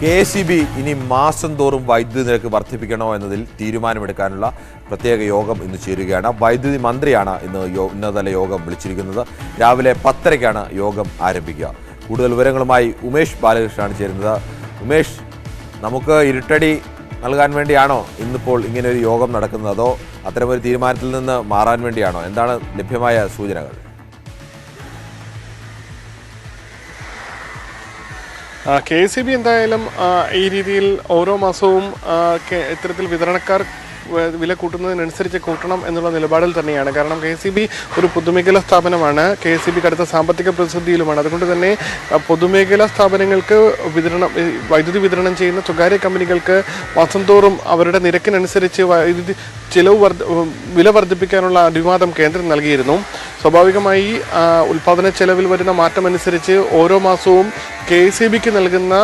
K C B ഇനി മാസം തോറും വൈദ്യുതി നിരക്ക് വർദ്ധിപ്പിക്കണോ എന്നതിൽ തീരുമാനമെടുക്കാനുള്ള പ്രത്യേക യോഗം ഇന്ന് ചേരുകയാണ്. വൈദ്യുതി മന്ത്രിയാണ് ഇന്ന് ഉന്നതതല യോഗം വിളിച്ചിരിക്കുന്നത്. രാവിലെ പത്തരയ്ക്കാണ് യോഗം ആരംഭിക്കുക. കൂടുതൽ വിവരങ്ങളുമായി ഉമേഷ് ബാലകൃഷ്ണനാണ് ചേരുന്നത്. ഉമേഷ് നമുക്ക് ഇരുട്ടടി നൽകാൻ വേണ്ടിയാണോ ഇന്നിപ്പോൾ ഇങ്ങനെ ഒരു യോഗം നടക്കുന്നത്? അതോ അത്തരമൊരു തീരുമാനത്തിൽ നിന്ന് മാറാൻ വേണ്ടിയാണോ? എന്താണ് ലഭ്യമായ സൂചനകൾ? കെ സി ബി എന്തായാലും ഈ രീതിയിൽ ഓരോ മാസവും ഇത്തരത്തിൽ വിതരണക്കാർ വില കൂട്ടുന്നതിനനുസരിച്ച് കൂട്ടണം എന്നുള്ള നിലപാടിൽ തന്നെയാണ്. കാരണം കെ സി ബി ഒരു പൊതുമേഖലാ സ്ഥാപനമാണ്. കെ സി ബി കടുത്ത സാമ്പത്തിക പ്രതിസന്ധിയിലുമാണ്. അതുകൊണ്ട് തന്നെ പൊതുമേഖലാ സ്ഥാപനങ്ങൾക്ക് വിതരണം വൈദ്യുതി വിതരണം ചെയ്യുന്ന സ്വകാര്യ കമ്പനികൾക്ക് മാസം തോറും അവരുടെ നിരക്കിനനുസരിച്ച് വൈദ്യുതി ചിലവ് വർദ്ധ വില വർദ്ധിപ്പിക്കാനുള്ള അനുവാദം കേന്ദ്രം നൽകിയിരുന്നു. സ്വാഭാവികമായി ഉൽപാദന ചെലവിൽ വരുന്ന മാറ്റമനുസരിച്ച് ഓരോ മാസവും കെ സി ബിക്ക് നൽകുന്ന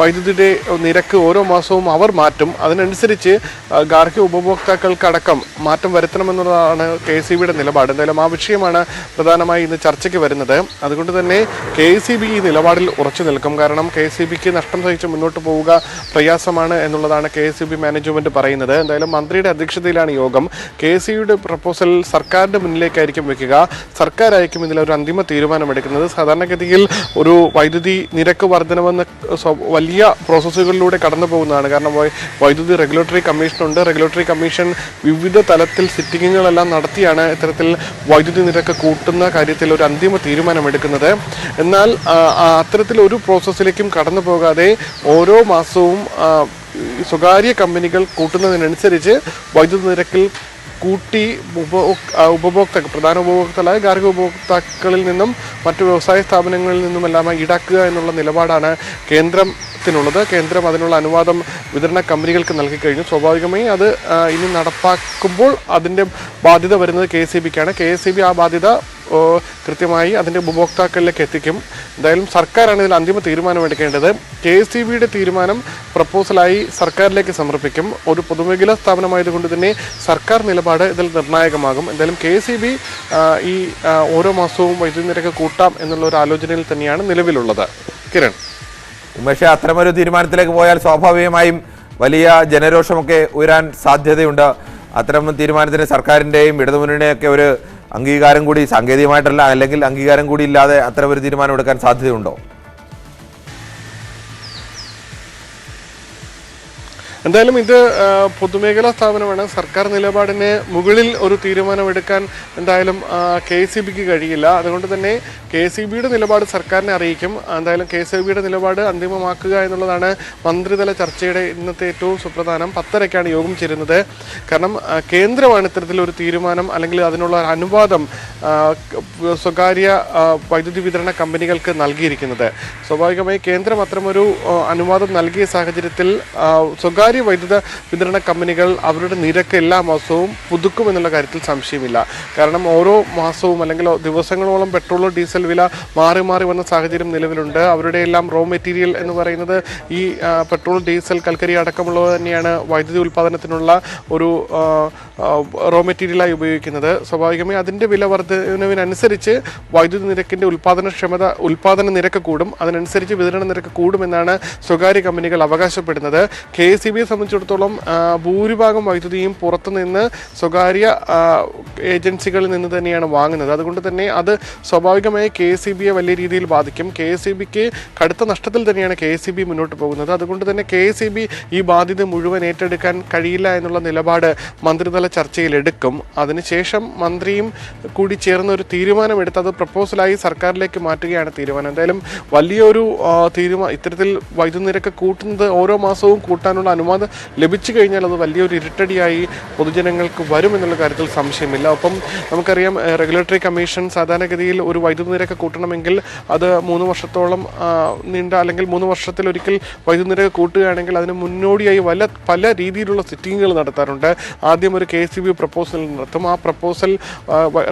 വൈദ്യുതിയുടെ നിരക്ക് ഓരോ മാസവും അവർ മാറ്റും. അതിനനുസരിച്ച് ഗാർഹിക ഉപഭോക്താക്കൾക്കടക്കം മാറ്റം വരുത്തണമെന്നുള്ളതാണ് കെ സി ബിയുടെ നിലപാട്. എന്തായാലും ആ വിഷയമാണ് പ്രധാനമായി ഇന്ന് ചർച്ചയ്ക്ക് വരുന്നത്. അതുകൊണ്ട് തന്നെ കെ സി ബി ഈ നിലപാടിൽ ഉറച്ചു നിൽക്കും. കാരണം കെ സി ബിക്ക് നഷ്ടം സഹിച്ച് മുന്നോട്ട് പോവുക പ്രയാസമാണ് എന്നുള്ളതാണ് കെ സി ബി മാനേജ്മെന്റ് പറയുന്നത്. എന്തായാലും മന്ത്രിയുടെ അധ്യക്ഷതയിലാണ് യോഗം. കെ സി ബിയുടെ പ്രപ്പോസൽ സർക്കാരിന്റെ മുന്നിലേക്കായിരിക്കും വെക്കുക. സർക്കാരായിരിക്കും ഒരു അന്തിമ തീരുമാനമെടുക്കുന്നത്. സാധാരണഗതിയിൽ ഒരു വൈദ്യുതി നിരക്ക് വർധനവെന്ന സ്വ- വലിയ പ്രോസസ്സുകളിലൂടെ കടന്നു പോകുന്നതാണ്. കാരണം വൈദ്യുതി റെഗുലേറ്ററി കമ്മീഷൻ ഉണ്ട്. റെഗുലേറ്ററി കമ്മീഷൻ വിവിധ തലത്തിൽ സിറ്റിങ്ങുകളെല്ലാം നടത്തിയാണ് ഇത്തരത്തിൽ വൈദ്യുതി നിരക്ക് കൂട്ടുന്ന കാര്യത്തിൽ ഒരു അന്തിമ തീരുമാനമെടുക്കുന്നത്. എന്നാൽ ഒരു പ്രോസസ്സിലേക്കും കടന്നു പോകാതെ ഓരോ മാസവും സ്വകാര്യ കമ്പനികൾ കൂട്ടുന്നതിനനുസരിച്ച് വൈദ്യുതി നിരക്കിൽ കൂട്ടി ഉപഭോക്താക്കൾ പ്രധാന ഉപഭോക്താക്കളായ ഗാർഹിക ഉപഭോക്താക്കളിൽ നിന്നും മറ്റു വ്യവസായ സ്ഥാപനങ്ങളിൽ നിന്നുമെല്ലാം ഈടാക്കുക എന്നുള്ള നിലപാടാണ് കേന്ദ്രത്തിനുള്ളത്. കേന്ദ്രം അതിനുള്ള അനുവാദം വിതരണ കമ്പനികൾക്ക് നൽകി കഴിഞ്ഞു. സ്വാഭാവികമായി അത് ഇനി നടപ്പാക്കുമ്പോൾ അതിന്റെ ബാധ്യത വരുന്നത് കെ എസ് സി ബിക്കാണ്. കെ എസ് സി ബി ആ ബാധ്യത കൃത്യമായി അതിന്റെ ഉപഭോക്താക്കളിലേക്ക് എത്തിക്കും. എന്തായാലും സർക്കാരാണ് ഇതിൽ അന്തിമ തീരുമാനം എടുക്കേണ്ടത്. കെ എസ് ബിയുടെ തീരുമാനം പ്രപ്പോസലായി സർക്കാരിലേക്ക് സമർപ്പിക്കും. ഒരു പൊതുമേഖലാ സ്ഥാപനമായതുകൊണ്ട് തന്നെ സർക്കാർ നിലപാട് ഇതിൽ നിർണായകമാകും. എന്തായാലും കെ എസ് ബി ഈ ഓരോ മാസവും വൈദ്യുതി നിരക്ക് കൂട്ടാം എന്നുള്ള ഒരു ആലോചനയിൽ തന്നെയാണ് നിലവിലുള്ളത്. കിരൺ. ഉമേഷ് അത്തരമൊരു തീരുമാനത്തിലേക്ക് പോയാൽ സ്വാഭാവികമായും വലിയ ജനരോഷമൊക്കെ ഉയരാൻ സാധ്യതയുണ്ട്. അത്തരം തീരുമാനത്തിന് സർക്കാരിന്റെയും ഇടതുമുന്നണിയൊക്കെ ഒരു അംഗീകാരം കൂടി സാങ്കേതികമായിട്ടല്ല അല്ലെങ്കിൽ അംഗീകാരം കൂടി ഇല്ലാതെ അത്ര ഒരു തീരുമാനം എടുക്കാൻ സാധ്യതയുണ്ടോ? എന്തായാലും ഇത് പൊതുമേഖലാ സ്ഥാപനമാണ്. സർക്കാർ നിലപാടിന് മുകളിൽ ഒരു തീരുമാനമെടുക്കാൻ എന്തായാലും കെ സി ബിക്ക് കഴിയില്ല. അതുകൊണ്ട് തന്നെ കെ സി ബിയുടെ നിലപാട് സർക്കാരിനെ അറിയിക്കും. എന്തായാലും കെ സി ബിയുടെ നിലപാട് അന്തിമമാക്കുക എന്നുള്ളതാണ് മന്ത്രിതല ചർച്ചയുടെ ഇന്നത്തെ ഏറ്റവും സുപ്രധാനം. പത്തരയ്ക്കാണ് യോഗം ചേരുന്നത്. കാരണം കേന്ദ്രമാണ് ഇത്തരത്തിലൊരു തീരുമാനം അല്ലെങ്കിൽ അതിനുള്ള അനുവാദം സ്വകാര്യ വൈദ്യുതി വിതരണ കമ്പനികൾക്ക് നൽകിയിരിക്കുന്നത്. സ്വാഭാവികമായി കേന്ദ്രം അത്തരമൊരു അനുവാദം നൽകിയ സാഹചര്യത്തിൽ സ്വകാര്യ വൈദ്യുത വിതരണ കമ്പനികൾ അവരുടെ നിരക്ക് എല്ലാ മാസവും പുതുക്കും എന്നുള്ള കാര്യത്തിൽ സംശയമില്ല. കാരണം ഓരോ മാസവും അല്ലെങ്കിൽ ദിവസങ്ങളോളം പെട്രോളോ ഡീസൽ വില മാറി മാറി വന്ന സാഹചര്യം നിലവിലുണ്ട്. അവരുടെ എല്ലാം റോ മെറ്റീരിയൽ എന്ന് പറയുന്നത് ഈ പെട്രോൾ ഡീസൽ കൽക്കരി അടക്കമുള്ളവ തന്നെയാണ് വൈദ്യുതി ഉൽപ്പാദനത്തിനുള്ള ഒരു റോ മെറ്റീരിയലായി ഉപയോഗിക്കുന്നത്. സ്വാഭാവികമായി അതിന്റെ വില വർധനവിനനുസരിച്ച് വൈദ്യുതി നിരക്കിന്റെ ഉൽപ്പാദനക്ഷമത ഉൽപ്പാദന നിരക്ക് കൂടും. അതിനനുസരിച്ച് വിതരണ നിരക്ക് കൂടുമെന്നാണ് സ്വകാര്യ കമ്പനികൾ അവകാശപ്പെടുന്നത്. കെ എസ് ബിയെ സംബന്ധിച്ചിടത്തോളം ഭൂരിഭാഗം വൈദ്യുതിയും പുറത്തുനിന്ന് സ്വകാര്യ ഏജൻസികളിൽ നിന്ന് തന്നെയാണ് വാങ്ങുന്നത്. അതുകൊണ്ട് തന്നെ അത് സ്വാഭാവികമായി കെ എസ് സി ബിയെ വലിയ രീതിയിൽ ബാധിക്കും. കെ എസ് സി ബിക്ക് കടുത്ത നഷ്ടത്തിൽ തന്നെയാണ് കെ എസ് സി ബി മുന്നോട്ട് പോകുന്നത്. അതുകൊണ്ട് തന്നെ കെ എസ് സി ബി ഈ ബാധ്യത മുഴുവൻ ഏറ്റെടുക്കാൻ കഴിയില്ല എന്നുള്ള നിലപാട് മന്ത്രിതല ചർച്ചയിൽ എടുക്കും. അതിനുശേഷം മന്ത്രിയും കൂടി ചേർന്ന് ഒരു തീരുമാനമെടുത്ത് അത് പ്രപ്പോസലായി സർക്കാരിലേക്ക് മാറ്റുകയാണ് തീരുമാനം. എന്തായാലും വലിയൊരു തീരുമാനം ഇത്തരത്തിൽ വൈദ്യുതി നിരക്ക് കൂട്ടുന്നത് ഓരോ മാസവും കൂട്ടാനുള്ള അനുവാദം ലഭിച്ചു കഴിഞ്ഞാൽ അത് വലിയൊരു ഇരുട്ടടിയായി പൊതുജനങ്ങൾക്ക് വരും എന്നുള്ള കാര്യത്തിൽ സംശയമില്ല. ഒപ്പം നമുക്കറിയാം റെഗുലേറ്ററി കമ്മീഷൻ സാധാരണഗതിയിൽ ഒരു വൈദ്യുതി നിരക്ക് കൂട്ടണമെങ്കിൽ അത് മൂന്ന് വർഷത്തോളം നീണ്ട അല്ലെങ്കിൽ മൂന്ന് വർഷത്തിലൊരിക്കൽ വൈദ്യുതി നിരക്ക് കൂട്ടുകയാണെങ്കിൽ അതിന് മുന്നോടിയായി വല്ല പല രീതിയിലുള്ള സിറ്റിങ്ങുകൾ നടത്താറുണ്ട്. ആദ്യം ഒരു കെ സി ബി പ്രപ്പോസൽ നടത്തും. ആ പ്രപ്പോസൽ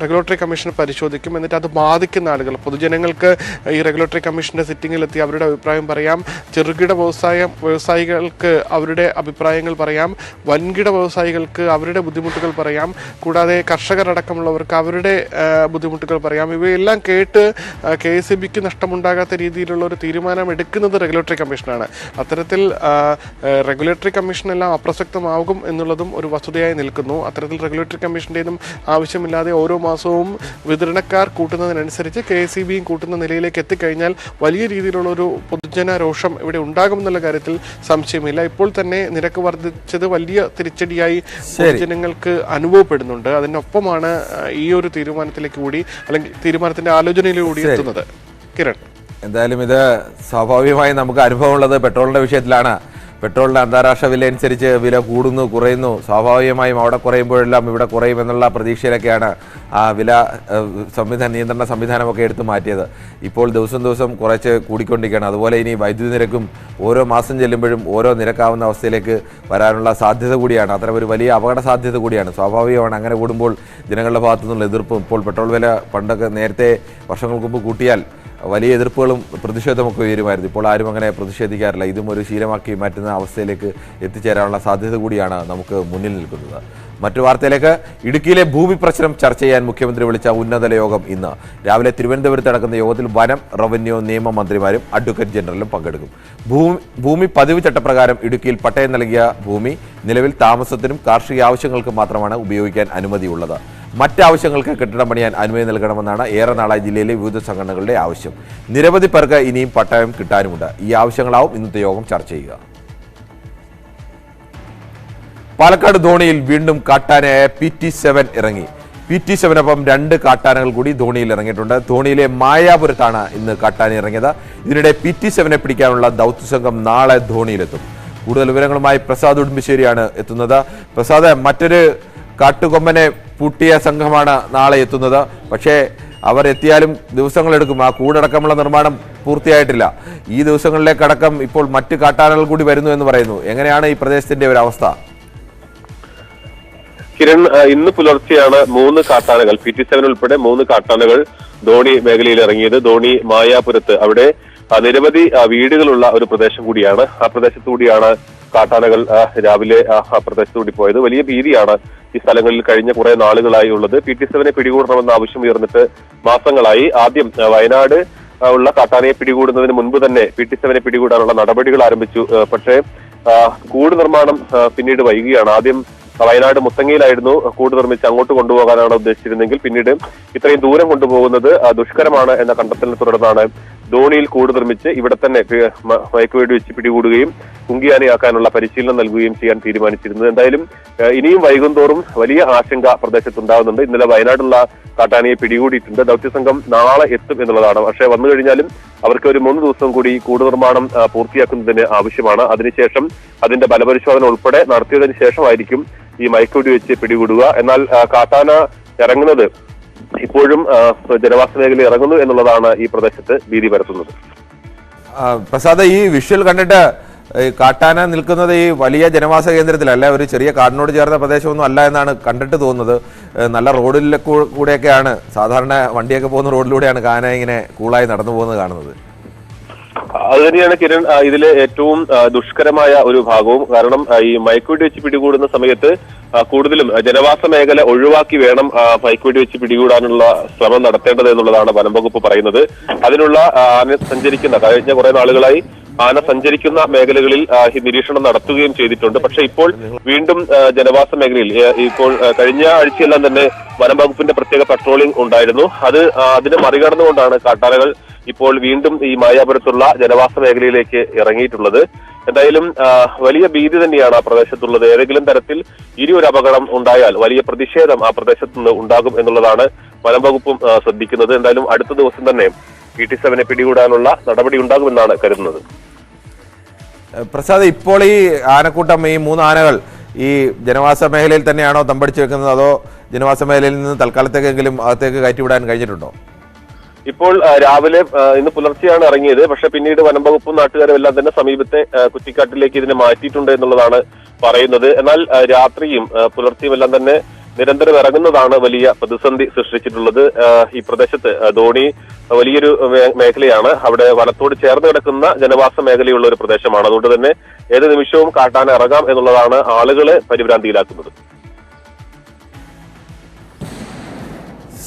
റെഗുലേറ്ററി കമ്മീഷൻ പരിശോധിക്കും. എന്നിട്ട് അത് ബാധിക്കുന്ന ആളുകൾ പൊതുജനങ്ങൾക്ക് ഈ റെഗുലേറ്ററി കമ്മീഷന്റെ സിറ്റിങ്ങിലെത്തി അവരുടെ അഭിപ്രായം പറയാം. ചെറുകിട വ്യവസായ വ്യവസായികൾക്ക് അവരുടെ അഭിപ്രായങ്ങൾ പറയാം. വൻകിട വ്യവസായികൾക്ക് അവരുടെ ബുദ്ധിമുട്ടുകൾ പറയാം. കൂടാതെ കർഷകരടക്കമുള്ളവർക്ക് അവരുടെ ബുദ്ധിമുട്ടുകൾ പറയാം. ഇവയെല്ലാം കേട്ട് നേരിട്ട് കെ എസ് ഇ ബിക്ക് നഷ്ടമുണ്ടാകാത്ത രീതിയിലുള്ള ഒരു തീരുമാനം എടുക്കുന്നത് റെഗുലേറ്ററി കമ്മീഷനാണ്. അത്തരത്തിൽ റെഗുലേറ്ററി കമ്മീഷനെല്ലാം അപ്രസക്തമാകും എന്നുള്ളതും ഒരു വസ്തുതയായി നിൽക്കുന്നു. അത്തരത്തിൽ റെഗുലേറ്ററി കമ്മീഷന്റെയും ആവശ്യമില്ലാതെ ഓരോ മാസവും വിതരണക്കാർ കൂട്ടുന്നതിനനുസരിച്ച് കെ എസ് ഇ ബിയും കൂട്ടുന്ന നിലയിലേക്ക് എത്തിക്കഴിഞ്ഞാൽ വലിയ രീതിയിലുള്ള ഒരു പൊതുജന രോഷം ഇവിടെ ഉണ്ടാകുമെന്നുള്ള കാര്യത്തിൽ സംശയമില്ല. ഇപ്പോൾ തന്നെ നിരക്ക് വർദ്ധിച്ചത് വലിയ തിരിച്ചടിയായി പൊതുജനങ്ങൾക്ക് അനുഭവപ്പെടുന്നുണ്ട്. അതിനൊപ്പമാണ് ഈ ഒരു തീരുമാനത്തിലേക്ക് കൂടി അല്ലെങ്കിൽ തീരുമാനത്തിന്റെ ആലോചനയിലൂടെ കൂടി എത്തുന്നത്. കിരൺ. എന്തായാലും ഇത് സ്വാഭാവികമായി നമുക്ക് അനുഭവമുള്ളത് പെട്രോളിന്റെ വിഷയത്തിലാണ്. പെട്രോളിന്റെ അന്താരാഷ്ട്ര വില അനുസരിച്ച് വില കൂടുന്നു കുറയുന്നു. സ്വാഭാവികമായും അവിടെ കുറയുമ്പോഴെല്ലാം ഇവിടെ കുറയും എന്നുള്ള പ്രതീക്ഷയിലൊക്കെയാണ് ആ വില സംവിധാന നിയന്ത്രണ സംവിധാനമൊക്കെ എടുത്തു മാറ്റിയത്. ഇപ്പോൾ ദിവസം ദിവസം കുറച്ച് കൂടിക്കൊണ്ടിരിക്കുകയാണ്. അതുപോലെ ഇനി വൈദ്യുതി നിരക്കും ഓരോ മാസം ചെല്ലുമ്പോഴും ഓരോ നിരക്കാവുന്ന അവസ്ഥയിലേക്ക് വരാനുള്ള സാധ്യത കൂടിയാണ്. അത്തരം ഒരു വലിയ അപകട സാധ്യത കൂടിയാണ്. സ്വാഭാവികമാണ് അങ്ങനെ കൂടുമ്പോൾ ജനങ്ങളുടെ ഭാഗത്തു നിന്നുള്ള എതിർപ്പും. ഇപ്പോൾ പെട്രോൾ വില പണ്ടൊക്കെ നേരത്തെ വർഷങ്ങൾക്ക് മുമ്പ് കൂട്ടിയാൽ വലിയ എതിർപ്പുകളും പ്രതിഷേധമൊക്കെ ഉയരുമായിരുന്നു. ഇപ്പോൾ ആരും അങ്ങനെ പ്രതിഷേധിക്കാറില്ല. ഇതും ഒരു ശീലമാക്കി മാറ്റുന്ന അവസ്ഥയിലേക്ക് എത്തിച്ചേരാനുള്ള സാധ്യത കൂടിയാണ് നമുക്ക് മുന്നിൽ നിൽക്കുന്നത്. മറ്റു വാർത്തയിലേക്ക്. ഇടുക്കിയിലെ ഭൂമി പ്രശ്നം ചർച്ച ചെയ്യാൻ മുഖ്യമന്ത്രി വിളിച്ച ഉന്നതല യോഗം ഇന്ന്. രാവിലെ തിരുവനന്തപുരത്ത് നടക്കുന്ന യോഗത്തിൽ വനം റവന്യൂ നിയമ മന്ത്രിമാരും അഡ്വക്കേറ്റ് ജനറലും പങ്കെടുക്കും. ഭൂമി ഭൂമി പതിവ് ചട്ടപ്രകാരം ഇടുക്കിയിൽ പട്ടയം നൽകിയ ഭൂമി നിലവിൽ താമസത്തിനും കാർഷിക ആവശ്യങ്ങൾക്കും മാത്രമാണ് ഉപയോഗിക്കാൻ അനുമതിയുള്ളത്. മറ്റാവശ്യങ്ങൾക്ക് കെട്ടിടം പണിയാൻ അനുമതി നൽകണമെന്നാണ് ഏറെ നാളായി ജില്ലയിലെ വിവിധ സംഘടനകളുടെ ആവശ്യം. നിരവധി പേർക്ക് ഇനിയും പട്ടയം കിട്ടാനുമുണ്ട്. ഈ ആവശ്യങ്ങളാവും ഇന്നത്തെ യോഗം ചർച്ച ചെയ്യുക. പാലക്കാട് ധോണിയിൽ വീണ്ടും കാട്ടാനയായ പി ടി സെവൻ ഇറങ്ങി. പി ടി സെവനൊപ്പം രണ്ട് കാട്ടാനകൾ കൂടി ധോണിയിൽ ഇറങ്ങിയിട്ടുണ്ട്. ധോണിയിലെ മായാപുരത്താണ് ഇന്ന് കാട്ടാന ഇറങ്ങിയത്. ഇതിനിടെ പി ടി സെവനെ പിടിക്കാനുള്ള ദൗത്യസംഘം നാളെ ധോണിയിലെത്തും. കൂടുതൽ വിവരങ്ങളുമായി പ്രസാദ് ഉടുമ്പിശ്ശേരിയാണ് എത്തുന്നത്. പ്രസാദ് മറ്റൊരു കാട്ടുകൊമ്പനെ പൂട്ടിയ സംഘമാണ് നാളെ എത്തുന്നത്. പക്ഷേ അവർ എത്തിയാലും ദിവസങ്ങളെടുക്കും. ആ കൂടടക്കമുള്ള നിർമ്മാണം പൂർത്തിയായിട്ടില്ല. ഈ ദിവസങ്ങളിലേക്കടക്കം ഇപ്പോൾ മറ്റ് കാട്ടാനകൾ കൂടി വരുന്നു എന്ന് പറയുന്നു. എങ്ങനെയാണ് ഈ പ്രദേശത്തിന്റെ ഒരു അവസ്ഥ? കിരൺ ഇന്ന് പുലർച്ചെയാണ് മൂന്ന് കാട്ടാനകൾ പി ടി സെവൻ ഉൾപ്പെടെ മൂന്ന് കാട്ടാനകൾ ധോണി മേഖലയിൽ ഇറങ്ങിയത്. ധോണി മായാപുരത്ത് അവിടെ നിരവധി വീടുകളുള്ള ഒരു പ്രദേശം കൂടിയാണ്. ആ പ്രദേശത്തു കൂടിയാണ് കാട്ടാനകൾ രാവിലെ ആ പ്രദേശത്തു കൂടി പോയത്. വലിയ ഭീതിയാണ് ഈ സ്ഥലങ്ങളിൽ കഴിഞ്ഞ കുറെ നാളുകളായി ഉള്ളത്. പി ടി സെവനെ പിടികൂടണമെന്ന ആവശ്യം ഉയർന്നിട്ട് മാസങ്ങളായി. ആദ്യം വയനാട് ഉള്ള കാട്ടാനയെ പിടികൂടുന്നതിന് മുൻപ് തന്നെ പി ടി സെവനെ പിടികൂടാനുള്ള നടപടികൾ ആരംഭിച്ചു. പക്ഷേ കൂട് നിർമ്മാണം പിന്നീട് വൈകിയാണ്. ആദ്യം വയനാട് മുത്തങ്ങയിലായിരുന്നു കൂട് നിർമ്മിച്ച് അങ്ങോട്ട് കൊണ്ടുപോകാനാണ് ഉദ്ദേശിച്ചിരുന്നെങ്കിൽ പിന്നീട് ഇത്രയും ദൂരം കൊണ്ടുപോകുന്നത് ദുഷ്കരമാണ് എന്ന കണ്ടെത്തലിനെ തുടർന്നാണ് ധോണിയിൽ കൂട് നിർമ്മിച്ച് ഇവിടെ തന്നെ മയക്കുവേടി വെച്ച് പിടികൂടുകയും കുങ്കിയാനയാക്കാനുള്ള പരിശീലനം നൽകുകയും ചെയ്യാൻ തീരുമാനിച്ചിരുന്നത്. എന്തായാലും ഇനിയും വൈകുന്തോറും വലിയ ആശങ്ക പ്രദേശത്തുണ്ടാകുന്നുണ്ട് ഇന്നലെ വയനാടുള്ള കാട്ടാനയെ പിടികൂടിയിട്ടുണ്ട്. ദൗത്യസംഘം നാളെ എത്തും എന്നുള്ളതാണ്. പക്ഷേ വന്നു കഴിഞ്ഞാലും അവർക്ക് ഒരു മൂന്ന് ദിവസം കൂടി കൂട് നിർമ്മാണം പൂർത്തിയാക്കുന്നതിന് ആവശ്യമാണ്. അതിനുശേഷം അതിന്റെ ബലപരിശോധന ഉൾപ്പെടെ നടത്തിയതിനു ശേഷമായിരിക്കും ഈ മയക്കുവെടി വെച്ച് പിടികൂടുക. എന്നാൽ കാട്ടാന ഇറങ്ങുന്നത് ഇപ്പോഴും ജനവാസ മേഖല ഇറങ്ങുന്നു എന്നുള്ളതാണ് ഈ പ്രദേശത്ത് ഭീതി പരത്തുന്നത്. പ്രസാദ് ഈ വിഷ്വൽ കണ്ടിട്ട് കാട്ടാന നിൽക്കുന്നത് ഈ വലിയ ജനവാസ കേന്ദ്രത്തിലല്ല ഒരു ചെറിയ കാടിനോട് ചേർന്ന പ്രദേശമൊന്നും അല്ല എന്നാണ് കണ്ടിട്ട് തോന്നുന്നത്. നല്ല റോഡിലെ കൂടെയൊക്കെയാണ് സാധാരണ വണ്ടിയൊക്കെ പോകുന്ന റോഡിലൂടെയാണ് കാന ഇങ്ങനെ കൂളായി നടന്നു പോകുന്നത് കാണുന്നത്. അത് തന്നെയാണ് കിരൺ ഇതിലെ ഏറ്റവും ദുഷ്കരമായ ഒരു ഭാഗവും. കാരണം ഈ മയക്കുവെടി വെച്ച് പിടികൂടുന്ന സമയത്ത് കൂടുതലും ജനവാസ മേഖല ഒഴിവാക്കി വേണം മയക്കുവെടി വെച്ച് പിടികൂടാനുള്ള ശ്രമം നടത്തേണ്ടത് എന്നുള്ളതാണ് വനം വകുപ്പ് പറയുന്നത്. അതിനുള്ള സഞ്ചരിക്കുന്ന കഴിഞ്ഞ കുറെ നാളുകളായി ആന സഞ്ചരിക്കുന്ന മേഖലകളിൽ നിരീക്ഷണം നടത്തുകയും ചെയ്തിട്ടുണ്ട്. പക്ഷെ ഇപ്പോൾ വീണ്ടും ജനവാസ മേഖലയിൽ ഇപ്പോൾ കഴിഞ്ഞ ആഴ്ചയെല്ലാം തന്നെ വനം വകുപ്പിന്റെ പ്രത്യേക പട്രോളിംഗ് ഉണ്ടായിരുന്നു. അത് അതിനെ മറികടന്നുകൊണ്ടാണ് കാട്ടാനകൾ ഇപ്പോൾ വീണ്ടും ഈ മായാപുരത്തുള്ള ജനവാസ മേഖലയിലേക്ക് ഇറങ്ങിയിട്ടുള്ളത്. എന്തായാലും വലിയ ഭീതി തന്നെയാണ് ആ പ്രദേശത്തുള്ളത്. ഏതെങ്കിലും തരത്തിൽ ഇനി ഒരു അപകടം ഉണ്ടായാൽ വലിയ പ്രതിഷേധം ആ പ്രദേശത്ത് നിന്ന് ഉണ്ടാകും എന്നുള്ളതാണ് വനം വകുപ്പും ശ്രദ്ധിക്കുന്നത്. എന്തായാലും അടുത്ത ദിവസം തന്നെ പി ടി സെവനെ പിടികൂടാനുള്ള നടപടി ഉണ്ടാകുമെന്നാണ് കരുതുന്നത്. പ്രസാദ് ഇപ്പോൾ ഈ ആനക്കൂട്ടം ഈ മൂന്ന് ആനകൾ ഈ ജനവാസ മേഖലയിൽ തന്നെയാണോ തമ്പടിച്ചു വെക്കുന്നത്? അതോ ജനവാസ മേഖലയിൽ നിന്ന് തൽക്കാലത്തേക്കെങ്കിലും അകത്തേക്ക് കയറ്റിവിടാൻ കഴിഞ്ഞിട്ടുണ്ടോ? ഇപ്പോൾ രാവിലെ ഇന്ന് പുലർച്ചെയാണ് ഇറങ്ങിയത്. പക്ഷെ പിന്നീട് വനം വകുപ്പും നാട്ടുകാരും എല്ലാം തന്നെ സമീപത്തെ കുറ്റിക്കാട്ടിലേക്ക് ഇതിനെ മാറ്റിയിട്ടുണ്ട് എന്നുള്ളതാണ് പറയുന്നത്. എന്നാൽ രാത്രിയും പുലർച്ചെയും എല്ലാം തന്നെ നിരന്തരം ഇറങ്ങുന്നതാണ് വലിയ പ്രതിസന്ധി സൃഷ്ടിച്ചിട്ടുള്ളത്. ഈ പ്രദേശത്ത് ധോണി വലിയൊരു മേഖലയാണ്. അവിടെ വനത്തോട് ചേർന്ന് കിടക്കുന്ന ജനവാസ മേഖലയുള്ള ഒരു പ്രദേശമാണ്. അതുകൊണ്ട് തന്നെ ഏത് നിമിഷവും കാട്ടാൻ ഇറങ്ങാം എന്നുള്ളതാണ് ആളുകളെ പരിഭ്രാന്തിയിലാക്കുന്നത്.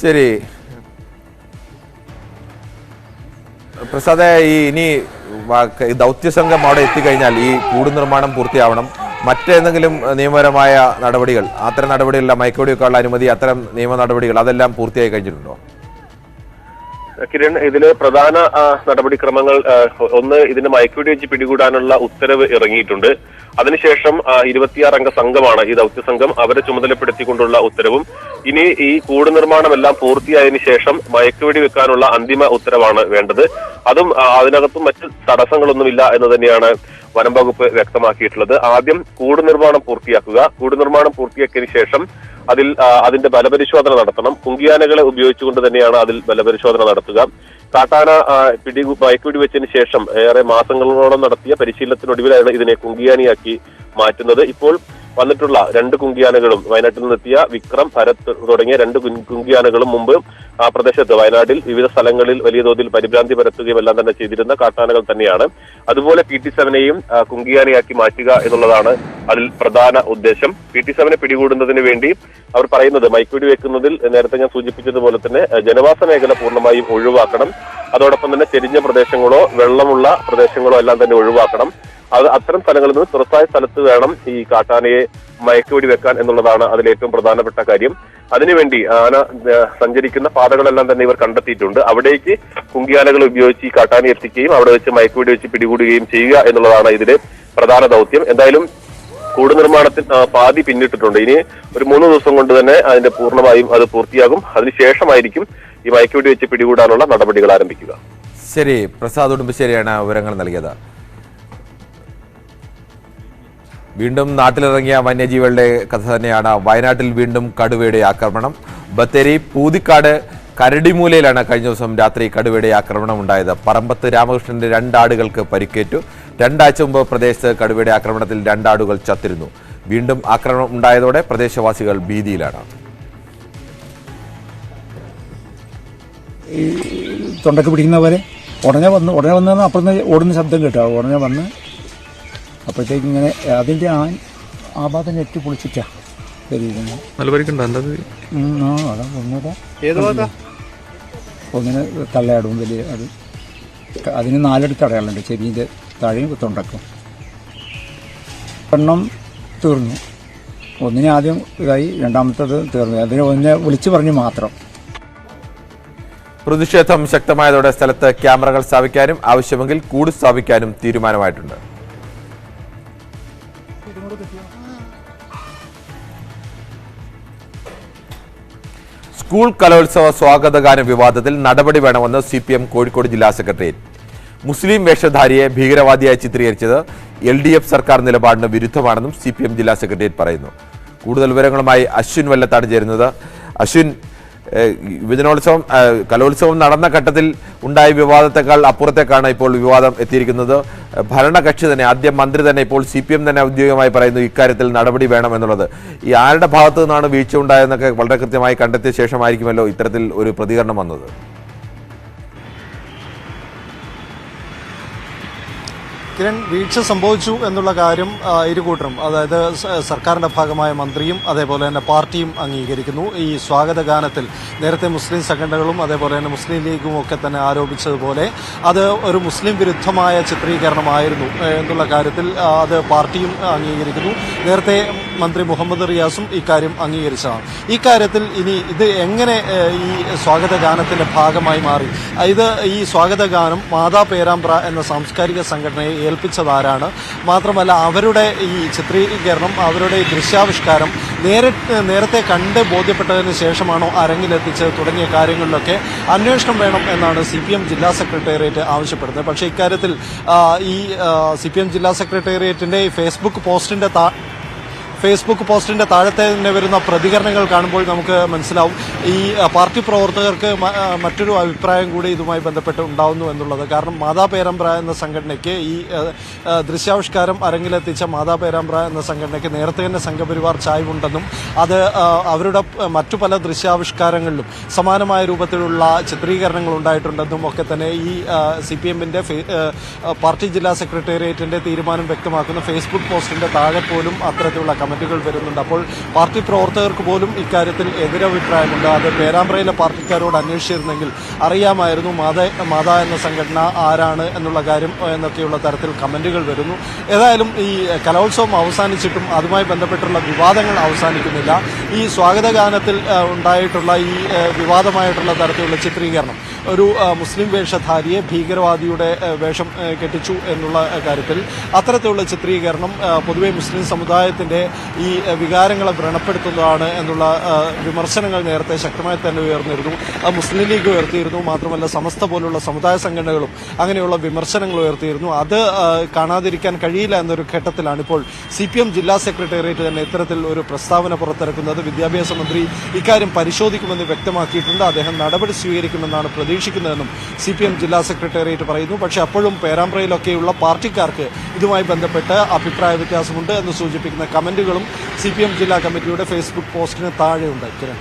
ശരി. പ്രസാദ ഈ ഇനി ദൗത്യസംഘം അവിടെ എത്തിക്കഴിഞ്ഞാൽ ഈ കൂട് നിർമ്മാണം പൂർത്തിയാവണം. മറ്റേതെങ്കിലും നിയമപരമായ നടപടികൾ അത്തരം നടപടികളില്ല മയക്കുവെടിവെക്കാനുള്ള അനുമതി അത്തരം നിയമ നടപടികൾ അതെല്ലാം പൂർത്തിയായി കഴിഞ്ഞിട്ടുണ്ടോ? കിരൺ ഇതിലെ പ്രധാന നടപടിക്രമങ്ങൾ ഒന്ന് ഇതിന് മയക്കുവെടി വെച്ച് പിടികൂടാനുള്ള ഉത്തരവ് ഇറങ്ങിയിട്ടുണ്ട്. അതിനുശേഷം ഇരുപത്തിയാറ് അംഗ സംഘമാണ് ഈ ദൗത്യ സംഘം അവരെ ചുമതലപ്പെടുത്തിക്കൊണ്ടുള്ള ഉത്തരവും ഇനി ഈ കൂട് നിർമ്മാണമെല്ലാം പൂർത്തിയായതിനു ശേഷം മയക്കുവെടി വെക്കാനുള്ള അന്തിമ ഉത്തരവാണ് വേണ്ടത്. അതും അതിനകത്തും മറ്റ് തടസ്സങ്ങളൊന്നുമില്ല എന്ന് തന്നെയാണ് വനം വകുപ്പ് വ്യക്തമാക്കിയിട്ടുള്ളത്. ആദ്യം കൂട് നിർമ്മാണം പൂർത്തിയാക്കുക. കൂട് നിർമ്മാണം പൂർത്തിയാക്കിയതിനു ശേഷം അതിൽ അതിന്റെ ബലപരിശോധന നടത്തണം. കുങ്കിയാനകളെ ഉപയോഗിച്ചുകൊണ്ട് തന്നെയാണ് അതിൽ ബലപരിശോധന നടത്തുക. കാട്ടാന പിടി മയക്കുപിടി വെച്ചതിന് ശേഷം ഏറെ മാസങ്ങളോളം നടത്തിയ പരിശീലനത്തിനൊടുവിലാണ് ഇതിനെ കുങ്കിയാനിയാക്കി മാറ്റുന്നത്. ഇപ്പോൾ വന്നിട്ടുള്ള രണ്ട് കുങ്കിയാനകളും വയനാട്ടിൽ നിന്നെത്തിയ വിക്രം ഭരത് തുടങ്ങിയ രണ്ട് കുങ്കിയാനകളും മുമ്പ് ആ പ്രദേശത്ത് വയനാട്ടിൽ വിവിധ സ്ഥലങ്ങളിൽ വലിയ തോതിൽ പരിഭ്രാന്തി പരത്തുകയും എല്ലാം തന്നെ ചെയ്തിരുന്ന കാട്ടാനകൾ തന്നെയാണ്. അതുപോലെ പി ടി സെവനെയും കുങ്കിയാനയാക്കി മാറ്റുക എന്നുള്ളതാണ് അതിൽ പ്രധാന ഉദ്ദേശം. പി ടി സെവനെ പിടികൂടുന്നതിന് വേണ്ടി അവർ പറയുന്നത് മൈക്കുവെടി വെക്കുന്നതിൽ നേരത്തെ ഞാൻ സൂചിപ്പിച്ചതുപോലെ തന്നെ ജനവാസ മേഖല പൂർണമായും ഒഴിവാക്കണം. അതോടൊപ്പം തന്നെ ചെരിഞ്ഞ പ്രദേശങ്ങളോ വെള്ളമുള്ള പ്രദേശങ്ങളോ എല്ലാം തന്നെ ഒഴിവാക്കണം. അത് അത്തരം സ്ഥലങ്ങളിൽ നിന്ന് തുറസായ സ്ഥലത്ത് വേണം ഈ കാട്ടാനയെ മയക്കുവെടി വെക്കാൻ എന്നുള്ളതാണ് അതിൽ ഏറ്റവും പ്രധാനപ്പെട്ട കാര്യം. അതിനുവേണ്ടി ആന സഞ്ചരിക്കുന്ന പാതകളെല്ലാം തന്നെ ഇവർ കണ്ടെത്തിയിട്ടുണ്ട്. അവിടേക്ക് കുങ്കിയാനകൾ ഉപയോഗിച്ച് ഈ കാട്ടാനെ എത്തിക്കുകയും അവിടെ വെച്ച് മയക്കുവെടി വെച്ച് പിടികൂടുകയും ചെയ്യുക എന്നുള്ളതാണ് ഇതിലെ പ്രധാന ദൗത്യം. എന്തായാലും കൂട് നിർമ്മാണത്തിൽ പാതി പിന്നിട്ടിട്ടുണ്ട്. ഇനി ഒരു മൂന്ന് ദിവസം കൊണ്ട് തന്നെ അതിന്റെ പൂർണമായും അത് പൂർത്തിയാകും. അതിനുശേഷമായിരിക്കും ഈ മയക്കുവെടി വെച്ച് പിടികൂടാനുള്ള നടപടികൾ ആരംഭിക്കുക. ശരി പ്രസാദ് ഉടുമ്പശ്ശേരിയാണ് വിവരങ്ങൾ നൽകിയത്. വീണ്ടും നാട്ടിലിറങ്ങിയ വന്യജീവികളുടെ കഥ തന്നെയാണ് വയനാട്ടിൽ വീണ്ടും കടുവയുടെ ആക്രമണം. ബത്തേരി പൂതിക്കാട് കരടിമൂലയിലാണ് കഴിഞ്ഞ ദിവസം രാത്രി കടുവയുടെ ആക്രമണം ഉണ്ടായത്. പറമ്പത്ത് രാമകൃഷ്ണന്റെ രണ്ടാടുകൾക്ക് പരിക്കേറ്റു. രണ്ടാഴ്ച മുമ്പ് പ്രദേശത്ത് കടുവയുടെ ആക്രമണത്തിൽ രണ്ടാടുകൾ ചത്തിരുന്നു. വീണ്ടും ആക്രമണം ഉണ്ടായതോടെ പ്രദേശവാസികൾ ഭീതിയിലാണ്. തൊണ്ടക്ക് പിടിക്കുന്ന പോലെ ഉടനെ വന്ന് ഉടനെ വന്നാൽ അപ്പുറത്ത് ഓടുന്ന ശബ്ദം കേട്ടോ. ഉടനെ വന്ന് അപ്പോഴത്തേക്ക് ഇങ്ങനെ അതിന്റെ ആ ആ ഭാഗത്ത് നെറ്റ് പൊളിച്ചിട്ടാ ശരീരം. നല്ല പരിക്കുണ്ടോ? എന്തത് ആ അതാ ഒന്നുകൂടെ ഏത് ഭാഗത്താ? ഒന്നിന് തള്ളയാടും വലിയ അത്. അതിന് നാലെടുത്ത് അടയാളുണ്ട് ചെവിന്റെ താഴെയും തൊണ്ടക്കും. എണ്ണം തീർന്നു. ഒന്നിനെ ആദ്യം ഇതായി രണ്ടാമത്തത് തീർന്നു. അതിന് ഒന്നിനെ വിളിച്ചു പറഞ്ഞു മാത്രം. പ്രതിഷേധം ശക്തമായതോടെ സ്ഥലത്ത് ക്യാമറകൾ സ്ഥാപിക്കാനും ആവശ്യമെങ്കിൽ കൂട് സ്ഥാപിക്കാനും തീരുമാനമായിട്ടുണ്ട്. സ്കൂൾ കലോത്സവ സ്വാഗതഗാന വിവാദത്തിൽ നടപടി വേണമെന്ന് സി പി എം കോഴിക്കോട് ജില്ലാ സെക്രട്ടേറിയറ്റ്. മുസ്ലിം വേഷധാരിയെ ഭീകരവാദിയായി ചിത്രീകരിച്ചത് എൽ ഡി എഫ് സർക്കാർ നിലപാടിന് വിരുദ്ധമാണെന്നും സി പി എം ജില്ലാ സെക്രട്ടേറിയറ്റ് പറയുന്നു. കൂടുതൽ വിവരങ്ങളുമായി അശ്വിൻ വല്ലത്താണ് ചേരുന്നത്. അശ്വിൻ യുവജനോത്സവം കലോത്സവം നടന്ന ഘട്ടത്തിൽ ഉണ്ടായ വിവാദത്തെക്കാൾ അപ്പുറത്തേക്കാണ് ഇപ്പോൾ വിവാദം എത്തിയിരിക്കുന്നത്. ഭരണകക്ഷി തന്നെ ആദ്യം മന്ത്രി തന്നെ ഇപ്പോൾ സി പി എം തന്നെ ഔദ്യോഗികമായി പറയുന്നു ഇക്കാര്യത്തിൽ നടപടി വേണം എന്നുള്ളത്. ഈ ആരുടെ ഭാഗത്തു നിന്നാണ് വീഴ്ച ഉണ്ടായതെന്നൊക്കെ വളരെ കൃത്യമായി കണ്ടെത്തിയ ശേഷമായിരിക്കുമല്ലോ ഇത്തരത്തിൽ ഒരു പ്രതികരണം വന്നത്. കിരൺ വീഴ്ച സംഭവിച്ചു എന്നുള്ള കാര്യം ഇരുകൂട്ടരും അതായത് സർക്കാരിന്റെ ഭാഗമായ മന്ത്രിയും അതേപോലെ തന്നെ പാർട്ടിയും അംഗീകരിക്കുന്നു. ഈ സ്വാഗത ഗാനത്തിൽ നേരത്തെ മുസ്ലിം സംഘടനകളും അതേപോലെ തന്നെ മുസ്ലിം ലീഗും ഒക്കെ തന്നെ ആരോപിച്ചതുപോലെ അത് ഒരു മുസ്ലിം വിരുദ്ധമായ ചിത്രീകരണമായിരുന്നു എന്നുള്ള കാര്യത്തിൽ അത് പാർട്ടിയും അംഗീകരിക്കുന്നു. നേരത്തെ മന്ത്രി മുഹമ്മദ് റിയാസും ഇക്കാര്യം അംഗീകരിച്ചതാണ്. ഇക്കാര്യത്തിൽ ഇനി ഇത് എങ്ങനെ ഈ സ്വാഗത ഗാനത്തിന്റെ ഭാഗമായി മാറി? ഇത് ഈ സ്വാഗത ഗാനം മാതാ പേരാമ്പ്ര എന്ന സാംസ്കാരിക സംഘടനയെ ഏൽപ്പിച്ചതാരാണ്? മാത്രമല്ല അവരുടെ ഈ ചിത്രീകരണം അവരുടെ ഈ ദൃശ്യാവിഷ്കാരം നേരെ നേരത്തെ കണ്ട് ബോധ്യപ്പെട്ടതിന് ശേഷമാണോ അരങ്ങിലെത്തിച്ചത് തുടങ്ങിയ കാര്യങ്ങളിലൊക്കെ അന്വേഷണം വേണം എന്നാണ് സി പി എം ജില്ലാ സെക്രട്ടേറിയറ്റ് ആവശ്യപ്പെടുന്നത്. പക്ഷേ ഇക്കാര്യത്തിൽ ഈ സി പി എം ജില്ലാ സെക്രട്ടേറിയറ്റിന്റെ ഫേസ്ബുക്ക് പോസ്റ്റിന്റെ ഫേസ്ബുക്ക് പോസ്റ്റിന്റെ താഴത്തെ തന്നെ വരുന്ന പ്രതികരണങ്ങൾ കാണുമ്പോൾ നമുക്ക് മനസ്സിലാവും. ഈ പാർട്ടി പ്രവർത്തകർക്ക് മറ്റൊരു അഭിപ്രായം കൂടി ഇതുമായി ബന്ധപ്പെട്ട് ഉണ്ടാവുന്നു എന്നുള്ളത്. കാരണം മാതാ പേരമ്പ്ര എന്ന സംഘടനയ്ക്ക് ഈ ദൃശ്യാവിഷ്കാരം അരങ്ങിലെത്തിച്ച മാതാ പേരമ്പ്ര എന്ന സംഘടനയ്ക്ക് നേരത്തെ തന്നെ സംഘപരിവാർ ചായ്വുണ്ടെന്നും അത് അവരുടെ മറ്റു പല ദൃശ്യാവിഷ്കാരങ്ങളിലും സമാനമായ രൂപത്തിലുള്ള ചിത്രീകരണങ്ങൾ ഉണ്ടായിട്ടുണ്ടെന്നും ഒക്കെ തന്നെ ഈ സി പി എമ്മിന്റെ പാർട്ടി ജില്ലാ സെക്രട്ടേറിയറ്റിന്റെ തീരുമാനം വ്യക്തമാക്കുന്ന. ഫേസ്ബുക്ക് പോസ്റ്റിന്റെ താഴെ പോലും അത്തരത്തിലുള്ള കമന്റുകൾ വരുന്നുണ്ട്. അപ്പോൾ പാർട്ടി പ്രവർത്തകർക്ക് പോലും ഇക്കാര്യത്തിൽ എതിരഭിപ്രായമുണ്ട്. അത് പേരാമ്പ്രയിലെ പാർട്ടിക്കാരോട് അന്വേഷിച്ചിരുന്നെങ്കിൽ അറിയാമായിരുന്നു മാത മാത എന്ന സംഘടന ആരാണ് എന്നുള്ള കാര്യം എന്നൊക്കെയുള്ള തരത്തിൽ കമന്റുകൾ വരുന്നു. ഏതായാലും ഈ കലോത്സവം അവസാനിച്ചിട്ടും അതുമായി ബന്ധപ്പെട്ടുള്ള വിവാദങ്ങൾ അവസാനിക്കുന്നില്ല. ഈ സ്വാഗതഗാനത്തിൽ ഉണ്ടായിട്ടുള്ള ഈ വിവാദമായിട്ടുള്ള തരത്തിലുള്ള ചിത്രീകരണം ഒരു മുസ്ലിം വേഷധാരിയെ ഭീകരവാദിയുടെ വേഷം കെട്ടിച്ചു എന്നുള്ള കാര്യത്തിൽ അത്തരത്തിലുള്ള ചിത്രീകരണം പൊതുവെ മുസ്ലിം സമുദായത്തിന്റെ ഈ വികാരങ്ങളെ വ്രണപ്പെടുത്തുന്നതാണ് എന്നുള്ള വിമർശനങ്ങൾ നേരത്തെ ശക്തമായി തന്നെ ഉയർന്നിരുന്നു. മുസ്ലിം ലീഗ് ഉയർത്തിയിരുന്നു. മാത്രമല്ല സമസ്ത പോലുള്ള സമുദായ സംഘടനകളും അങ്ങനെയുള്ള വിമർശനങ്ങൾ ഉയർത്തിയിരുന്നു. അത് കാണാതിരിക്കാൻ കഴിയില്ല എന്നൊരു ഘട്ടത്തിലാണ് ഇപ്പോൾ സി പി എം ജില്ലാ സെക്രട്ടേറിയറ്റ് തന്നെ ഇത്തരത്തിൽ ഒരു പ്രസ്താവന പുറത്തിറക്കുന്നത്. വിദ്യാഭ്യാസ മന്ത്രി ഇക്കാര്യം പരിശോധിക്കുമെന്ന് വ്യക്തമാക്കിയിട്ടുണ്ട്. അദ്ദേഹം നടപടി സ്വീകരിക്കുമെന്നാണ് പ്രതീക്ഷിക്കുന്നതെന്നും സി പി എം ജില്ലാ സെക്രട്ടേറിയറ്റ് പറയുന്നു. പക്ഷേ അപ്പോഴും പേരാമ്പ്രയിലൊക്കെയുള്ള പാർട്ടിക്കാർക്ക് ഇതുമായി ബന്ധപ്പെട്ട് അഭിപ്രായ വ്യത്യാസമുണ്ട് എന്ന് സൂചിപ്പിക്കുന്ന കമന്റുകളും സി ജില്ലാ കമ്മിറ്റിയുടെ ഫേസ്ബുക്ക് പോസ്റ്റിന് താഴെയുണ്ട്. കിരൺ.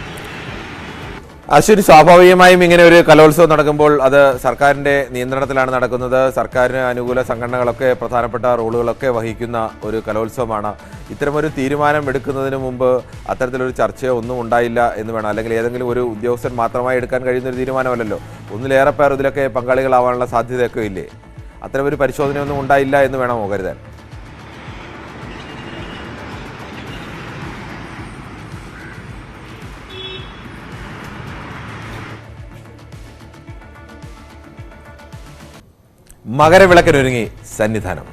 അശ്വിനി സ്വാഭാവികമായും ഇങ്ങനെ ഒരു കലോത്സവം നടക്കുമ്പോൾ അത് സർക്കാരിന്റെ നിയന്ത്രണത്തിലാണ് നടക്കുന്നത്. സർക്കാരിന് അനുകൂല സംഘടനകളൊക്കെ പ്രധാനപ്പെട്ട റോളുകളൊക്കെ വഹിക്കുന്ന ഒരു കലോത്സവമാണ്. ഇത്തരമൊരു തീരുമാനം എടുക്കുന്നതിന് മുമ്പ് അത്തരത്തിലൊരു ചർച്ചയോ ഒന്നും ഉണ്ടായില്ല എന്ന് വേണം. അല്ലെങ്കിൽ ഏതെങ്കിലും ഒരു ഉദ്യോഗസ്ഥൻ മാത്രമായി എടുക്കാൻ കഴിയുന്ന ഒരു തീരുമാനമല്ലല്ലോ. ഒന്നിലേറെ പേർ ഇതിലൊക്കെ പങ്കാളികളാവാനുള്ള സാധ്യതയൊക്കെ ഇല്ലേ? അത്തരമൊരു പരിശോധനയൊന്നും ഉണ്ടായില്ല എന്ന് വേണമോ കരുതാൻ? മകരവിളക്കിനൊരുങ്ങി സന്നിധാനം.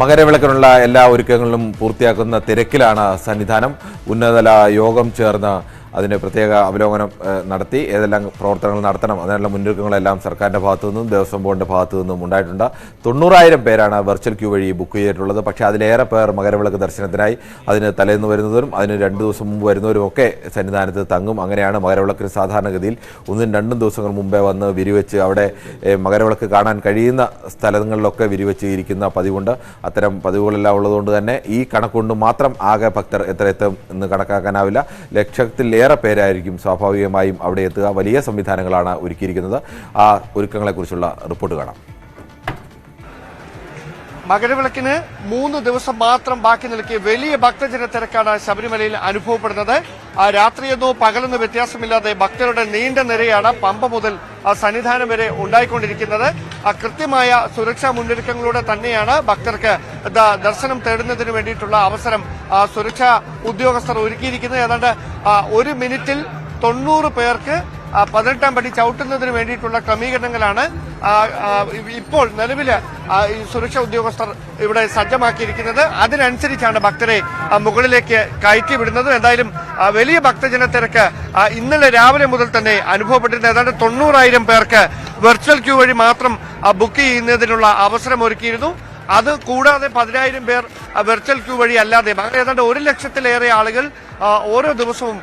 മകരവിളക്കിനുള്ള എല്ലാ ഒരുക്കങ്ങളും പൂർത്തിയാക്കുന്ന തിരക്കിലാണ് സന്നിധാനം. ഉന്നതല യോഗം ചേർന്ന് അതിന് പ്രത്യേക അവലോകനം നടത്തി ഏതെല്ലാം പ്രവർത്തനങ്ങൾ നടത്തണം അതിനുള്ള മുന്നൊരുക്കങ്ങളെല്ലാം സർക്കാരിന്റെ ഭാഗത്തു നിന്നും ദേവസ്വം ബോർഡിന്റെ ഭാഗത്തു നിന്നും ഉണ്ടായിട്ടുണ്ട്. തൊണ്ണൂറായിരം പേരാണ് വെർച്വൽ ക്യൂ വഴി ബുക്ക് ചെയ്തിട്ടുള്ളത്. പക്ഷേ അതിലേറെ പേർ മകരവിളക്ക് ദർശനത്തിനായി അതിന് തലേന്ന് വരുന്നവരും അതിന് രണ്ട് ദിവസം മുമ്പ് വരുന്നവരും ഒക്കെ സന്നിധാനത്ത് തങ്ങും. അങ്ങനെയാണ് മകരവിളക്കിന് സാധാരണഗതിയിൽ ഒന്നും രണ്ടും ദിവസങ്ങൾ മുമ്പേ വന്ന് വിരിവെച്ച് അവിടെ മകരവിളക്ക് കാണാൻ കഴിയുന്ന സ്ഥലങ്ങളിലൊക്കെ വിരിവെച്ച് ഇരിക്കുന്ന പതിവുണ്ട്. അത്തരം പതിവുകളെല്ലാം ഉള്ളതുകൊണ്ട് തന്നെ ഈ കണക്കുകൊണ്ട് മാത്രം ആകെ ഭക്തർ എത്ര എത്തും എന്ന് കണക്കാക്കാനാവില്ല. ലക്ഷത്തിലേറെ പേരായിരിക്കും സ്വാഭാവികമായും അവിടെ എത്തുക. വലിയ സംവിധാനങ്ങളാണ് ഒരുക്കിയിരിക്കുന്നത്. ആ ഒരുക്കങ്ങളെക്കുറിച്ചുള്ള റിപ്പോർട്ട് കാണാം. മകരവിളക്കിന് മൂന്ന് ദിവസം മാത്രം ബാക്കി നിൽക്കെ വലിയ ഭക്തജന തിരക്കാണ് ശബരിമലയിൽ അനുഭവപ്പെടുന്നത്. രാത്രിയെന്നോ പകലെന്നോ വ്യത്യാസമില്ലാതെ ഭക്തരുടെ നീണ്ട നിരയാണ് പമ്പ മുതൽ സന്നിധാനം വരെ ഉണ്ടായിക്കൊണ്ടിരിക്കുന്നത്. കൃത്യമായ സുരക്ഷാ മുന്നൊരുക്കങ്ങളോടെ തന്നെയാണ് ഭക്തർക്ക് ദർശനം തേടുന്നതിന് വേണ്ടിയിട്ടുള്ള അവസരം സുരക്ഷാ ഉദ്യോഗസ്ഥർ ഒരുക്കിയിരിക്കുന്നത്. ഏതാണ്ട് ഒരു മിനിറ്റിൽ തൊണ്ണൂറ് പേർക്ക് പതിനെട്ടാം പടി ചവിട്ടുന്നതിന് വേണ്ടിയിട്ടുള്ള ക്രമീകരണങ്ങളാണ് ഇപ്പോൾ നിലവിൽ ഈ സുരക്ഷാ ഉദ്യോഗസ്ഥർ ഇവിടെ സജ്ജമാക്കിയിരിക്കുന്നത്. അതിനനുസരിച്ചാണ് ഭക്തരെ മുകളിലേക്ക് കയറ്റി വിടുന്നത് എന്തായാലും വലിയ ഭക്തജന തിരക്ക് ഇന്നലെ രാവിലെ മുതൽ തന്നെ അനുഭവപ്പെട്ടിരുന്നത്. ഏതാണ്ട് തൊണ്ണൂറായിരം പേർക്ക് വെർച്വൽ ക്യൂ വഴി മാത്രം ബുക്ക് ചെയ്യുന്നതിനുള്ള അവസരം ഒരുക്കിയിരുന്നു അത് കൂടാതെ പതിനായിരം പേർ വെർച്വൽ ക്യൂ വഴി അല്ലാതെ ഏതാണ്ട് ഒരു ലക്ഷത്തിലേറെ ആളുകൾ ഓരോ ദിവസവും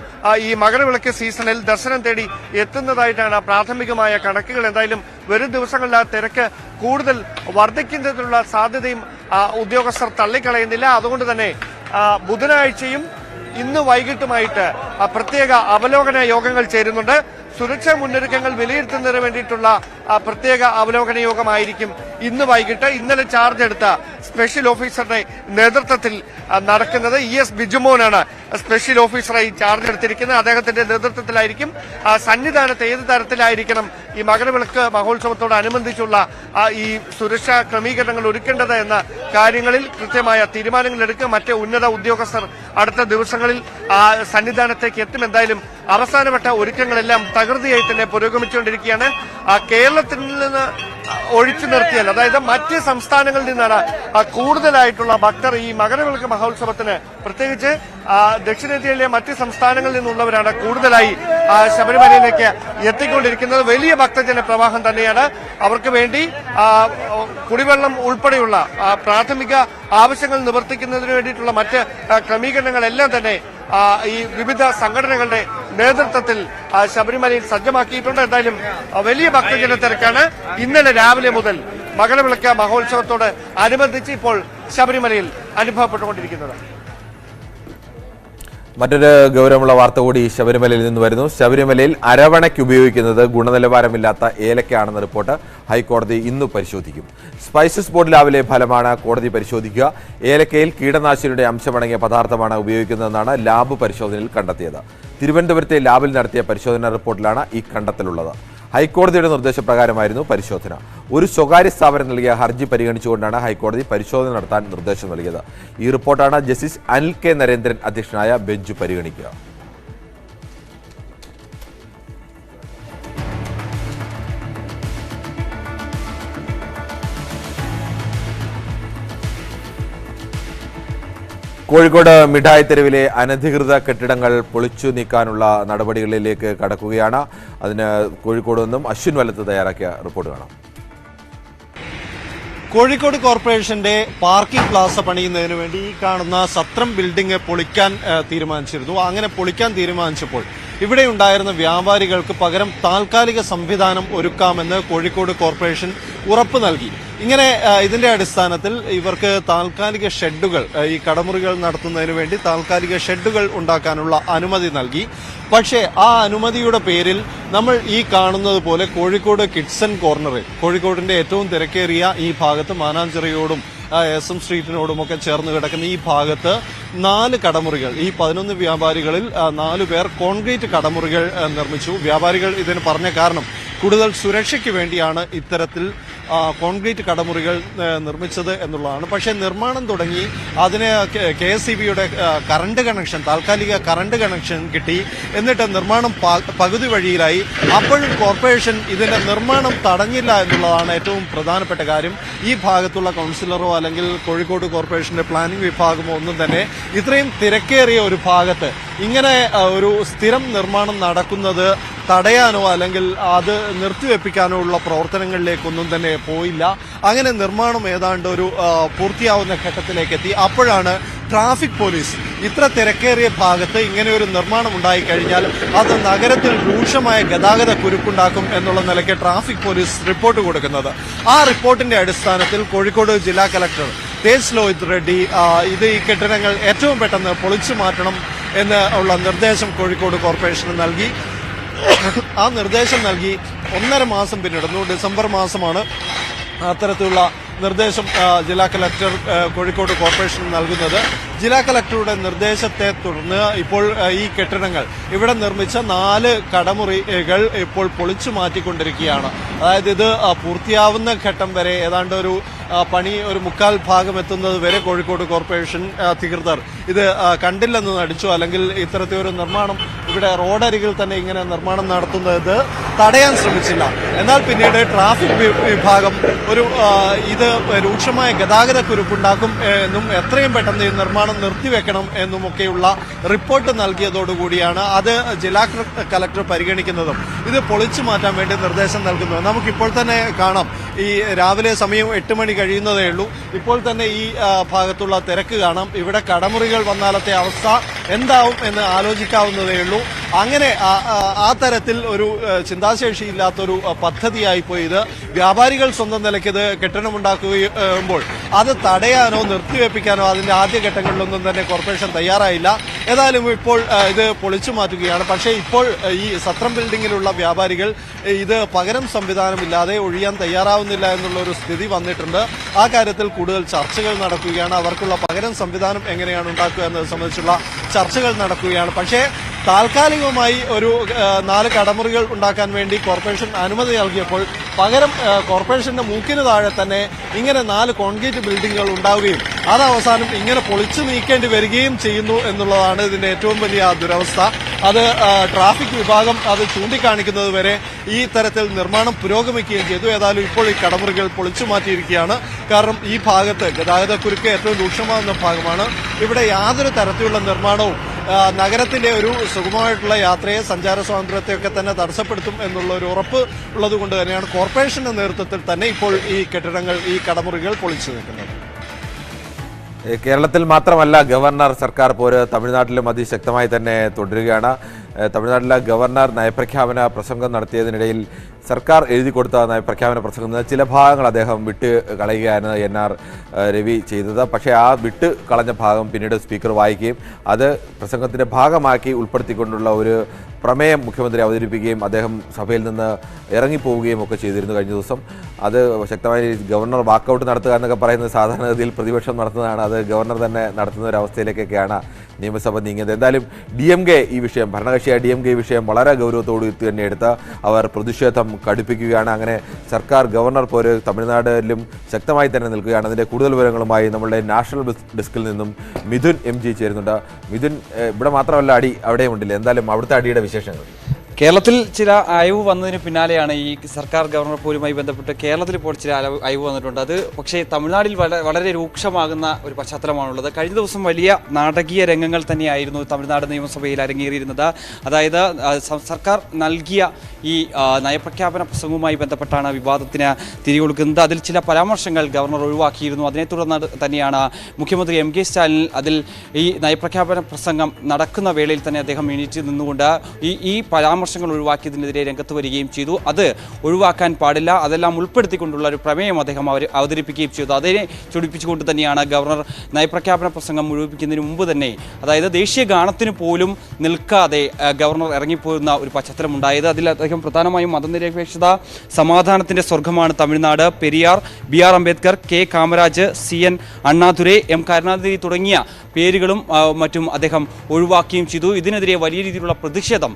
ഈ മകരവിളക്ക് സീസണിൽ ദർശനം തേടി എത്തുന്നതായിട്ടാണ് പ്രാഥമികമായ കണക്കുകൾ. എന്തായാലും വരും ദിവസങ്ങളിൽ ആ തിരക്ക് കൂടുതൽ വർദ്ധിക്കുന്നതിനുള്ള സാധ്യതയും ഉദ്യോഗസ്ഥർ തള്ളിക്കളയുന്നില്ല. അതുകൊണ്ട് തന്നെ ബുധനാഴ്ചയും ഇന്ന് വൈകിട്ടുമായിട്ട് പ്രത്യേക അവലോകന യോഗങ്ങൾ ചേരുന്നുണ്ട്. സുരക്ഷാ മുന്നൊരുക്കങ്ങൾ വിലയിരുത്തുന്നതിന് വേണ്ടിയിട്ടുള്ള പ്രത്യേക അവലോകന യോഗമായിരിക്കും ഇന്ന് വൈകിട്ട് ഇന്നലെ ചാർജ് എടുത്ത സ്പെഷ്യൽ ഓഫീസറുടെ നേതൃത്വത്തിൽ നടക്കുന്നത് ഇ എസ് ബിജുമോനാണ്. സ്പെഷ്യൽ ഓഫീസറായി ചാർജ് എടുത്തിരിക്കുന്നത്. അദ്ദേഹത്തിന്റെ നേതൃത്വത്തിലായിരിക്കും. സന്നിധാനത്ത് ഏത് തരത്തിലായിരിക്കണം ഈ മകരവിളക്ക് മഹോത്സവത്തോടനുബന്ധിച്ചുള്ള ഈ സുരക്ഷാ ക്രമീകരണങ്ങൾ ഒരുക്കേണ്ടത് എന്ന കാര്യങ്ങളിൽ കൃത്യമായ തീരുമാനങ്ങൾ എടുക്കുക. മറ്റ് ഉന്നത ഉദ്യോഗസ്ഥർ അടുത്ത ദിവസങ്ങളിൽ സന്നിധാനത്തേക്ക് എത്തും. എന്തായാലും അവസാനപ്പെട്ട ഒരുക്കങ്ങളെല്ലാം തകൃതിയായി തന്നെ പുരോഗമിച്ചുകൊണ്ടിരിക്കുകയാണ്. കേരളത്തിൽ നിന്ന് ഒഴിച്ചു നിർത്തിയാൽ അതായത് മറ്റ് സംസ്ഥാനങ്ങളിൽ നിന്നാണ് കൂടുതലായിട്ടുള്ള ഭക്തർ ഈ മകരവിളക്ക് മഹോത്സവത്തിന് പ്രത്യേകിച്ച് ദക്ഷിണേന്ത്യയിലെ മറ്റ് സംസ്ഥാനങ്ങളിൽ നിന്നുള്ളവരാണ് കൂടുതലായി ശബരിമലയിലേക്ക് എത്തിക്കൊണ്ടിരിക്കുന്നത്. വലിയ ഭക്തജന പ്രവാഹം തന്നെയാണ്. അവർക്ക് വേണ്ടി കുടിവെള്ളം ഉൾപ്പെടെയുള്ള പ്രാഥമിക ആവശ്യങ്ങൾ നിവർത്തിക്കുന്നതിന് വേണ്ടിയിട്ടുള്ള മറ്റ് ക്രമീകരണങ്ങളെല്ലാം തന്നെ ഈ വിവിധ സംഘടനകളുടെ നേതൃത്വത്തിൽ ശബരിമലയിൽ സജ്ജമാക്കിയിട്ടുണ്ട്. എന്തായാലും വലിയ ഭക്തജന തിരക്കാണ്. ഇന്നലെ രാവിലെ മുതൽ മകരവിളക്ക് മഹോത്സവത്തോട് അനുബന്ധിച്ച് ഇപ്പോൾ ശബരിമലയിൽ അനുഭവപ്പെട്ടുകൊണ്ടിരിക്കുന്നത്. മറ്റൊരു ഗൗരവമുള്ള വാർത്ത കൂടി ശബരിമലയിൽ നിന്ന് വരുന്നു. ശബരിമലയിൽ അരവണയ്ക്ക് ഉപയോഗിക്കുന്നത് ഗുണനിലവാരമില്ലാത്ത ഏലക്കയാണെന്ന റിപ്പോർട്ട് ഹൈക്കോടതി ഇന്ന് പരിശോധിക്കും. സ്പൈസസ് ബോർഡ് ലാവിലെ ഫലമാണ് കോടതി പരിശോധിക്കുക. ഏലക്കയിൽ കീടനാശിനിയുടെ അംശമടങ്ങിയ പദാർത്ഥമാണ് ഉപയോഗിക്കുന്നതെന്നാണ് ലാബ് പരിശോധനയിൽ കണ്ടെത്തിയത്. തിരുവനന്തപുരത്തെ ലാബിൽ നടത്തിയ പരിശോധനാ റിപ്പോർട്ടിലാണ് ഈ കണ്ടെത്തലുള്ളത്. ഹൈക്കോടതിയുടെ നിർദ്ദേശപ്രകാരമായിരുന്നു പരിശോധന. ഒരു സ്വകാര്യ സ്ഥാപനം നൽകിയ ഹർജി പരിഗണിച്ചുകൊണ്ടാണ് ഹൈക്കോടതി പരിശോധന നടത്താൻ നിർദ്ദേശം നൽകിയത്. ഈ റിപ്പോർട്ടാണ് ജസ്റ്റിസ് അനിൽ കെ നരേന്ദ്രൻ അധ്യക്ഷനായ ബെഞ്ച് പരിഗണിക്കുക. കോഴിക്കോട് മിഠായി തെരുവിലെ അനധികൃത കെട്ടിടങ്ങൾ പൊളിച്ചു നീക്കാനുള്ള നടപടികളിലേക്ക് കടക്കുകയാണ്. അതിന് കോഴിക്കോട് നിന്നും അശ്വിൻ വലത്ത് തയ്യാറാക്കിയ റിപ്പോർട്ട് കാണാം. കോഴിക്കോട് കോർപ്പറേഷന്റെ പാർക്കിംഗ് പ്ലാസ പണിയുന്നതിന് വേണ്ടി ഈ കാണുന്ന സത്രം ബിൽഡിംഗ് പൊളിക്കാൻ തീരുമാനിച്ചിരുന്നു. അങ്ങനെ പൊളിക്കാൻ തീരുമാനിച്ചപ്പോൾ ഇവിടെ ഉണ്ടായിരുന്ന വ്യാപാരികൾക്ക് പകരം താൽക്കാലിക സംവിധാനം ഒരുക്കാമെന്ന് കോഴിക്കോട് കോർപ്പറേഷൻ ഉറപ്പ് നൽകി. ഇങ്ങനെ ഇതിന്റെ അടിസ്ഥാനത്തിൽ ഇവർക്ക് താൽക്കാലിക ഷെഡുകൾ ഈ കടമുറികൾ നടത്തുന്നതിന് വേണ്ടി താൽക്കാലിക ഷെഡുകൾ ഉണ്ടാക്കാനുള്ള അനുമതി നൽകി. പക്ഷേ ആ അനുമതിയുടെ പേരിൽ നമ്മൾ ഈ കാണുന്നത് പോലെ കോഴിക്കോട് കിഡ്സൺ കോർണറിൽ കോഴിക്കോടിന്റെ ഏറ്റവും തിരക്കേറിയ ഈ ഭാഗത്ത് മാനാഞ്ചിറയോടും എസ് എം സ്ട്രീറ്റിനോടുമൊക്കെ ചേർന്ന് കിടക്കുന്ന ഈ ഭാഗത്ത് നാല് കടമുറികൾ. ഈ പതിനൊന്ന് വ്യാപാരികളിൽ നാല് പേർ കോൺക്രീറ്റ് കടമുറികൾ നിർമ്മിച്ചു. വ്യാപാരികൾ ഇതിന് പറഞ്ഞ കാരണം കൂടുതൽ സുരക്ഷയ്ക്ക് വേണ്ടിയാണ് ഇത്തരത്തിൽ കോൺക്രീറ്റ് കടമുറികൾ നിർമ്മിച്ചത് എന്നുള്ളതാണ്. പക്ഷേ നിർമ്മാണം തുടങ്ങി അതിന് കെ എസ് സി ബിയുടെ കറണ്ട് കണക്ഷൻ താൽക്കാലിക കറണ്ട് കണക്ഷൻ കിട്ടി. എന്നിട്ട് നിർമ്മാണം പകുതി വഴിയിലായി. അപ്പോഴും കോർപ്പറേഷൻ ഇതിന്റെ നിർമ്മാണം തടഞ്ഞില്ല എന്നുള്ളതാണ് ഏറ്റവും പ്രധാനപ്പെട്ട കാര്യം. ഈ ഭാഗത്തുള്ള കൗൺസിലറോ അല്ലെങ്കിൽ കോഴിക്കോട് കോർപ്പറേഷന്റെ പ്ലാനിംഗ് വിഭാഗമോ ഒന്നും തന്നെ ഇത്രയും തിരക്കേറിയ ഒരു ഭാഗത്ത് ഇങ്ങനെ ഒരു സ്ഥിരം നിർമ്മാണം നടക്കുന്നത് തടയാനോ അല്ലെങ്കിൽ അത് നിർത്തിവെപ്പിക്കാനോ ഉള്ള പ്രവർത്തനങ്ങളിലേക്കൊന്നും തന്നെ പോയില്ല. അങ്ങനെ നിർമ്മാണം ഏതാണ്ട് ഒരു പൂർത്തിയാവുന്ന ഘട്ടത്തിലേക്ക് എത്തി. അപ്പോഴാണ് ട്രാഫിക് പോലീസ് ഇത്ര തിരക്കേറിയ ഭാഗത്ത് ഇങ്ങനെ ഒരു നിർമ്മാണം ഉണ്ടായിക്കഴിഞ്ഞാൽ അത് നഗരത്തിൽ രൂക്ഷമായ ഗതാഗത കുരുക്കുണ്ടാക്കും എന്നുള്ള നിലയ്ക്ക് ട്രാഫിക് പോലീസ് റിപ്പോർട്ട് കൊടുക്കുന്നത്. ആ റിപ്പോർട്ടിന്റെ അടിസ്ഥാനത്തിൽ കോഴിക്കോട് ജില്ലാ കലക്ടർ തേജ് ലോഹിത് റെഡ്ഡി ഇത് ഈ കെട്ടിടങ്ങൾ ഏറ്റവും പെട്ടെന്ന് പൊളിച്ചു മാറ്റണം എന്ന് ഉള്ള നിർദ്ദേശം കോഴിക്കോട് കോർപ്പറേഷന് നൽകി. ആ നിർദ്ദേശം നൽകി ഒന്നര മാസം പിന്നിടുന്നു. ഡിസംബർ മാസമാണ് അത്തരത്തിലുള്ള നിർദ്ദേശം ജില്ലാ കലക്ടർ കോഴിക്കോട് കോർപ്പറേഷൻ നൽകുന്നത്. ജില്ലാ കലക്ടറുടെ നിർദ്ദേശത്തെ തുടർന്ന് ഇപ്പോൾ ഈ കെട്ടിടങ്ങൾ ഇവിടെ നിർമ്മിച്ച നാല് കടമുറികൾ ഇപ്പോൾ പൊളിച്ചു മാറ്റിക്കൊണ്ടിരിക്കുകയാണ്. അതായത് ഇത് പൂർത്തിയാവുന്ന ഘട്ടം വരെ ഏതാണ്ട് ഒരു പണി ഒരു മുക്കാൽ ഭാഗം എത്തുന്നത് വരെ കോഴിക്കോട് കോർപ്പറേഷൻ അധികൃതർ ഇത് കണ്ടില്ലെന്ന് നടിച്ചു. അല്ലെങ്കിൽ ഇത്തരത്തിലൊരു നിർമ്മാണം ഇവിടെ റോഡരികിൽ തന്നെ ഇങ്ങനെ നിർമ്മാണം നടത്തുന്നത് തടയാൻ ശ്രമിച്ചില്ല. എന്നാൽ പിന്നീട് ട്രാഫിക് വിഭാഗം ഒരു ഇത് രൂക്ഷമായ ഗതാഗത കുരുക്കുണ്ടാക്കും എന്നും എത്രയും പെട്ടെന്ന് ഈ നിർമ്മാണം നിർത്തിവെക്കണം എന്നുമൊക്കെയുള്ള റിപ്പോർട്ട് നൽകിയതോടുകൂടിയാണ് അത് ജില്ലാ കലക്ടർ പരിഗണിക്കുന്നതും. ഇത് പൊളിച്ചു മാറ്റാൻ വേണ്ടി നിർദ്ദേശം നൽകുന്നത് നമുക്കിപ്പോൾ തന്നെ കാണാം. ഈ രാവിലെ സമയം എട്ട് മണി കഴിയുന്നതേ ഉള്ളൂ. ഇപ്പോൾ തന്നെ ഈ ഭാഗത്തുള്ള തിരക്ക് കാണാം. ഇവിടെ കടമുറികൾ വന്നാലത്തെ അവസ്ഥ എന്താവും എന്ന് ആലോചിക്കാവുന്നതേ ഉള്ളൂ. അങ്ങനെ ആ- തരത്തിൽ ഒരു ചിന്താശേഷി ചിന്താശേഷിയില്ലാത്തൊരു പദ്ധതിയായി പദ്ധതിയായിപ്പോയി ഇത്. വ്യാപാരികൾ സ്വന്തം നിലയ്ക്ക് ഇത് കെട്ടിടമുണ്ടാക്കുമ്പോൾ അത് തടയാനോ നിർത്തിവെപ്പിക്കാനോ അതിന്റെ ആദ്യഘട്ടങ്ങളിലൊന്നും തന്നെ കോർപ്പറേഷൻ തയ്യാറായില്ല. ഏതായാലും ഇപ്പോൾ ഇത് പൊളിച്ചു മാറ്റുകയാണ്. പക്ഷേ ഇപ്പോൾ ഈ സത്രം ബിൽഡിങ്ങിലുള്ള വ്യാപാരികൾ ഇത് പകരം സംവിധാനമില്ലാതെ ഒഴിയാൻ തയ്യാറാവുന്നില്ല എന്നുള്ള ഒരു സ്ഥിതി വന്നിട്ടുണ്ട്. ആ കാര്യത്തിൽ കൂടുതൽ ചർച്ചകൾ നടക്കുകയാണ്. അവർക്കുള്ള പകരം സംവിധാനം എങ്ങനെയാണ് ഉണ്ടാക്കുക എന്നത് സംബന്ധിച്ചുള്ള ചർച്ചകൾ നടക്കുകയാണ്. പക്ഷേ താൽക്കാലികമായി ഒരു നാല് കടമുറികൾ ഉണ്ടാക്കാൻ വേണ്ടി കോർപ്പറേഷൻ അനുമതി നൽകിയപ്പോൾ പകരം കോർപ്പറേഷന്റെ മൂക്കിന് താഴെ തന്നെ ഇങ്ങനെ നാല് കോൺക്രീറ്റ് ബിൽഡിങ്ങുകൾ ഉണ്ടാവുകയും അത് അവസാനം ഇങ്ങനെ പൊളിച്ചു നീക്കേണ്ടി വരികയും ചെയ്യുന്നു എന്നുള്ളതാണ് ഇതിന്റെ ഏറ്റവും വലിയ ദുരവസ്ഥ. അത് ട്രാഫിക് വിഭാഗം അത് ചൂണ്ടിക്കാണിക്കുന്നത് വരെ ഈ തരത്തിൽ നിർമ്മാണം പുരോഗമിക്കുകയും ചെയ്തു. ഏതായാലും ഇപ്പോൾ ഈ കടമുറികൾ പൊളിച്ചു മാറ്റിയിരിക്കുകയാണ്. കാരണം ഈ ഭാഗത്ത് ഗതാഗതക്കുരുക്ക് ഏറ്റവും രൂക്ഷമാകുന്ന ഭാഗമാണ്. ഇവിടെ യാതൊരു തരത്തിലുള്ള നിർമ്മാണവും നഗരത്തിന്റെ ഒരു സുഗമമായിട്ടുള്ള യാത്രയെ സഞ്ചാര സ്വാതന്ത്ര്യത്തെയൊക്കെ തന്നെ തടസ്സപ്പെടുത്തും എന്നുള്ള ഒരു ഉറപ്പ് ഉള്ളതുകൊണ്ട് തന്നെയാണ് കോർപ്പറേഷന്റെ നേതൃത്വത്തിൽ തന്നെ ഇപ്പോൾ ഈ കെട്ടിടങ്ങൾ ഈ കടമുറികൾ പൊളിച്ചു നിൽക്കുന്നത് കേരളത്തിൽ മാത്രമല്ല ഗവർണർ സർക്കാർ പോര് തമിഴ്നാട്ടിലും അതിശക്തമായി തന്നെ തുടരുകയാണ്. തമിഴ്നാട്ടിലെ ഗവർണർ നയപ്രഖ്യാപന പ്രസംഗം നടത്തിയതിനിടയിൽ സർക്കാർ എഴുതി കൊടുത്ത നയപ്രഖ്യാപന പ്രസംഗത്തിൽ ചില ഭാഗങ്ങൾ അദ്ദേഹം വിട്ട് കളയുകയാണ് എൻ ആർ രവി ചെയ്തത്. പക്ഷേ ആ വിട്ട് കളഞ്ഞ ഭാഗം പിന്നീട് സ്പീക്കർ വായിക്കുകയും അത് പ്രസംഗത്തിന്റെ ഭാഗമാക്കി ഉൾപ്പെടുത്തിക്കൊണ്ടുള്ള ഒരു പ്രമേയം മുഖ്യമന്ത്രി അവതരിപ്പിക്കുകയും അദ്ദേഹം സഭയിൽ നിന്ന് ഇറങ്ങിപ്പോവുകയും ഒക്കെ ചെയ്തിരുന്നു കഴിഞ്ഞ ദിവസം. അത് ശക്തമായ ഗവർണർ വാക്കൗട്ട് നടത്തുക എന്നൊക്കെ പറയുന്നത് സാധാരണഗതിയിൽ പ്രതിപക്ഷം നടത്തുന്നതാണ്. അത് ഗവർണർ തന്നെ നടത്തുന്ന ഒരു അവസ്ഥയിലേക്കൊക്കെയാണ് നിയമസഭ നീങ്ങിയത്. എന്തായാലും ഡി എം കെ ഈ വിഷയം ഭരണകക്ഷിയായ ഡി എം കെ ഈ വിഷയം വളരെ ഗൗരവത്തോട് തന്നെ എടുത്ത് അവർ പ്രതിഷേധം കടുപ്പിക്കുകയാണ്. അങ്ങനെ സർക്കാർ ഗവർണർ പോര് തമിഴ്നാട്ടിലും ശക്തമായി തന്നെ നിൽക്കുകയാണ്. അതിന്റെ കൂടുതൽ വിവരങ്ങളുമായി നമ്മളുടെ നാഷണൽ ഡെസ്കിൽ നിന്നും മിഥുൻ എം ജി ചേരുന്നുണ്ട്. മിഥുൻ ഇവിടെ മാത്രമല്ല അടി അവിടെയും ഉണ്ടല്ലേ? എന്തായാലും അവിടുത്തെ അടിയുടെ വിശേഷങ്ങൾ. കേരളത്തിൽ ചില അയവ് വന്നതിന് പിന്നാലെയാണ് ഈ സർക്കാർ ഗവർണർ പോലുമായി ബന്ധപ്പെട്ട് കേരളത്തിൽ ഇപ്പോൾ ചില അയവ് വന്നിട്ടുണ്ട്. അത് പക്ഷേ തമിഴ്നാട്ടിൽ വളരെ രൂക്ഷമാകുന്ന ഒരു പശ്ചാത്തലമാണുള്ളത്. കഴിഞ്ഞ ദിവസം വലിയ നാടകീയ രംഗങ്ങൾ തന്നെയായിരുന്നു തമിഴ്നാട് നിയമസഭയിൽ അരങ്ങേറിയിരുന്നത്. അതായത് സർക്കാർ നൽകിയ ഈ നയപ്രഖ്യാപന പ്രസംഗവുമായി ബന്ധപ്പെട്ടാണ് വിവാദത്തിന് തിരികൊടുക്കുന്നത്. അതിൽ ചില പരാമർശങ്ങൾ ഗവർണർ ഒഴിവാക്കിയിരുന്നു. അതിനെ തുടർന്ന് തന്നെയാണ് മുഖ്യമന്ത്രി എം കെ സ്റ്റാലിൻ അതിൽ ഈ നയപ്രഖ്യാപന പ്രസംഗം നടക്കുന്ന വേളയിൽ തന്നെ അദ്ദേഹം എണീറ്റ് നിന്നുകൊണ്ട് ഈ ഈ പരാമർശങ്ങൾ ഒഴിവാക്കിയതിനെതിരെ രംഗത്ത് വരികയും ചെയ്തു. അത് ഒഴിവാക്കാൻ പാടില്ല. അതെല്ലാം ഉൾപ്പെടുത്തിക്കൊണ്ടുള്ള ഒരു പ്രമേയം അദ്ദേഹം അവർ അവതരിപ്പിക്കുകയും ചെയ്തു. അതിനെ ചൊടിപ്പിച്ചുകൊണ്ട് തന്നെയാണ് ഗവർണർ നയപ്രഖ്യാപന പ്രസംഗം മുഴുവിപ്പിക്കുന്നതിന് മുമ്പ് തന്നെ അതായത് ദേശീയ ഗാനത്തിന് പോലും നിൽക്കാതെ ഗവർണർ ഇറങ്ങിപ്പോരുന്ന ഒരു പശ്ചാത്തലം ഉണ്ടായത്. അതിൽ അദ്ദേഹം പ്രധാനമായും മതനിരപേക്ഷത സമാധാനത്തിന്റെ സ്വർഗമാണ് Tamil Nadu. Periyar B R Ambedkar K Kamaraj C N Annadurai M Karunanidhi തുടങ്ങിയ പേരുകളും മറ്റും അദ്ദേഹം ഒഴിവാക്കുകയും ചെയ്തു. ഇതിനെതിരെ വലിയ രീതിയിലുള്ള പ്രതിഷേധം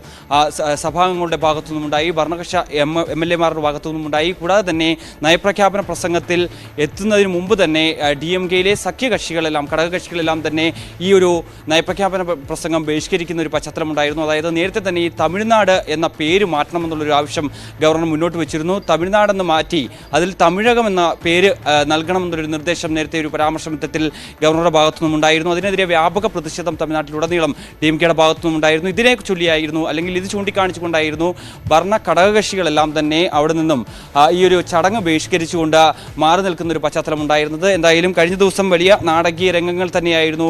സഭാംഗങ്ങളുടെ ഭാഗത്തു നിന്നുണ്ടായി ഭരണകക്ഷ എം എം എൽ എമാരുടെ ഭാഗത്തു കൂടാതെ തന്നെ നയപ്രഖ്യാപന പ്രസംഗത്തിൽ എത്തുന്നതിന് മുമ്പ് തന്നെ ഡി എം കെയിലെ സഖ്യകക്ഷികളെല്ലാം ഘടകകക്ഷികളെല്ലാം തന്നെ ഈ ഒരു നയപ്രഖ്യാപന പ്രസംഗം ബഹിഷ്കരിക്കുന്ന ഒരു പശ്ചാത്തലം ഉണ്ടായിരുന്നു അതായത് നേരത്തെ തന്നെ ഈ തമിഴ്നാട് എന്ന പേര് മാറ്റണമെന്നുള്ളൊരു ആവശ്യം ഗവർണർ മുന്നോട്ട് വെച്ചിരുന്നു. തമിഴ്നാടെന്ന് മാറ്റി അതിൽ തമിഴകം എന്ന പേര് നൽകണമെന്നുള്ളൊരു നിർദ്ദേശം നേരത്തെ ഒരു പരാമർശത്തിൽ ഗവർണറുടെ ഭാഗത്തു നിന്നുണ്ടായിരുന്നു അതിനെതിരെ വ്യാപക പ്രതിഷേധം തമിഴ്നാട്ടിലുടനീളം ഡി എം കെയുടെ ഭാഗത്തു നിന്നുണ്ടായിരുന്നു ഇതിനെ ചൊല്ലിയായിരുന്നു അല്ലെങ്കിൽ ഇത് ചൂണ്ടിക്കാണിച്ചുകൊണ്ടായിരുന്നു ഭരണ ഘടകകക്ഷികളെല്ലാം തന്നെ അവിടെ നിന്നും ഈ ഒരു ചടങ്ങ് ബഹിഷ്കരിച്ചുകൊണ്ട് മാറി നിൽക്കുന്ന ഒരു പശ്ചാത്തലം ഉണ്ടായിരുന്നത്. എന്തായാലും കഴിഞ്ഞ ദിവസം വലിയ നാടകീയ രംഗങ്ങൾ തന്നെയായിരുന്നു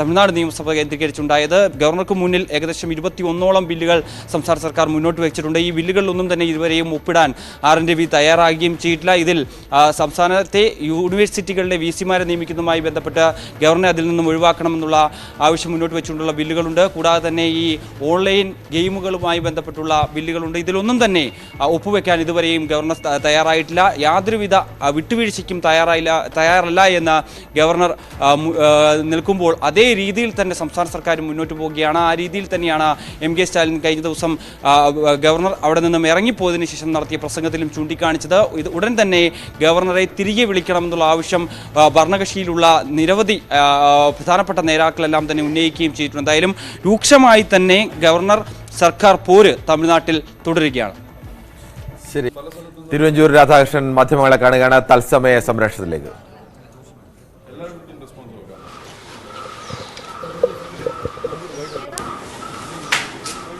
തമിഴ്നാട് നിയമസഭ കേന്ദ്രീകരിച്ചുണ്ടായത്. ഗവർണർക്ക് മുന്നിൽ ഏകദേശം ഇരുപത്തി ഒന്നോളം ബില്ലുകൾ സംസ്ഥാന സർക്കാർ മുന്നോട്ട് വെച്ചിട്ടുണ്ട്. ഈ ബില്ലുകളിലൊന്നും തന്നെ ഇതുവരെയും ഒപ്പിടാൻ ആർ എൻ രവി തയ്യാറാകുകയും ചെയ്തിട്ടില്ല. ഇതിൽ സംസ്ഥാനത്തെ യൂണിവേഴ്സിറ്റികളുടെ വി സിമാരെ നിയമിക്കുന്നതുമായി ബന്ധപ്പെട്ട് ഗവർണറെ അതിൽ നിന്നും ഒഴിവാക്കണമെന്നുള്ള ആവശ്യം മുന്നോട്ട് വെച്ചുകൊണ്ടുള്ള ബില്ലുകളുണ്ട്. കൂടാതെ തന്നെ ഈ ഓൺലൈൻ ഗെയിമുകളുമായി ബന്ധപ്പെട്ടുള്ള ബില്ലുകളുണ്ട്. ഇതിലൊന്നും തന്നെ ഒപ്പുവെക്കാൻ ഇതുവരെയും ഗവർണർ തയ്യാറായിട്ടില്ല. യാതൊരുവിധ വിട്ടുവീഴ്ചയ്ക്കും തയ്യാറായില്ല തയ്യാറല്ല എന്ന് ഗവർണർ നിൽക്കുമ്പോൾ അതേ രീതിയിൽ തന്നെ സംസ്ഥാന സർക്കാർ മുന്നോട്ട് പോവുകയാണ്. ആ രീതിയിൽ തന്നെയാണ് എം കെ സ്റ്റാലിൻ കഴിഞ്ഞ ദിവസം ഗവർണർ അവിടെ നിന്നും ഇറങ്ങിപ്പോയതിനു ശേഷം നടത്തിയ പ്രസംഗത്തിലും ചൂണ്ടിക്കാണിച്ചത്. ഇത് ഉടൻ തന്നെ ഗവർണറെ തിരികെ വിളിക്കണമെന്നുള്ള ആവശ്യം ഭരണകക്ഷിയിലുള്ള നിരവധി പ്രധാനപ്പെട്ട നേതാക്കളെല്ലാം തന്നെ ഉന്നയിക്കുകയും ചെയ്തിട്ടുണ്ട്. എന്തായാലും രൂക്ഷമായി തന്നെ ഗവർണർ സർക്കാർ പോര് തമിഴ്നാട്ടിൽ തുടരുകയാണ്. ശരി. തിരുവഞ്ചൂർ രാധാകൃഷ്ണൻ മാധ്യമങ്ങളെ കാണുകയാണ്. തത്സമയ സംരക്ഷണത്തിലേക്ക്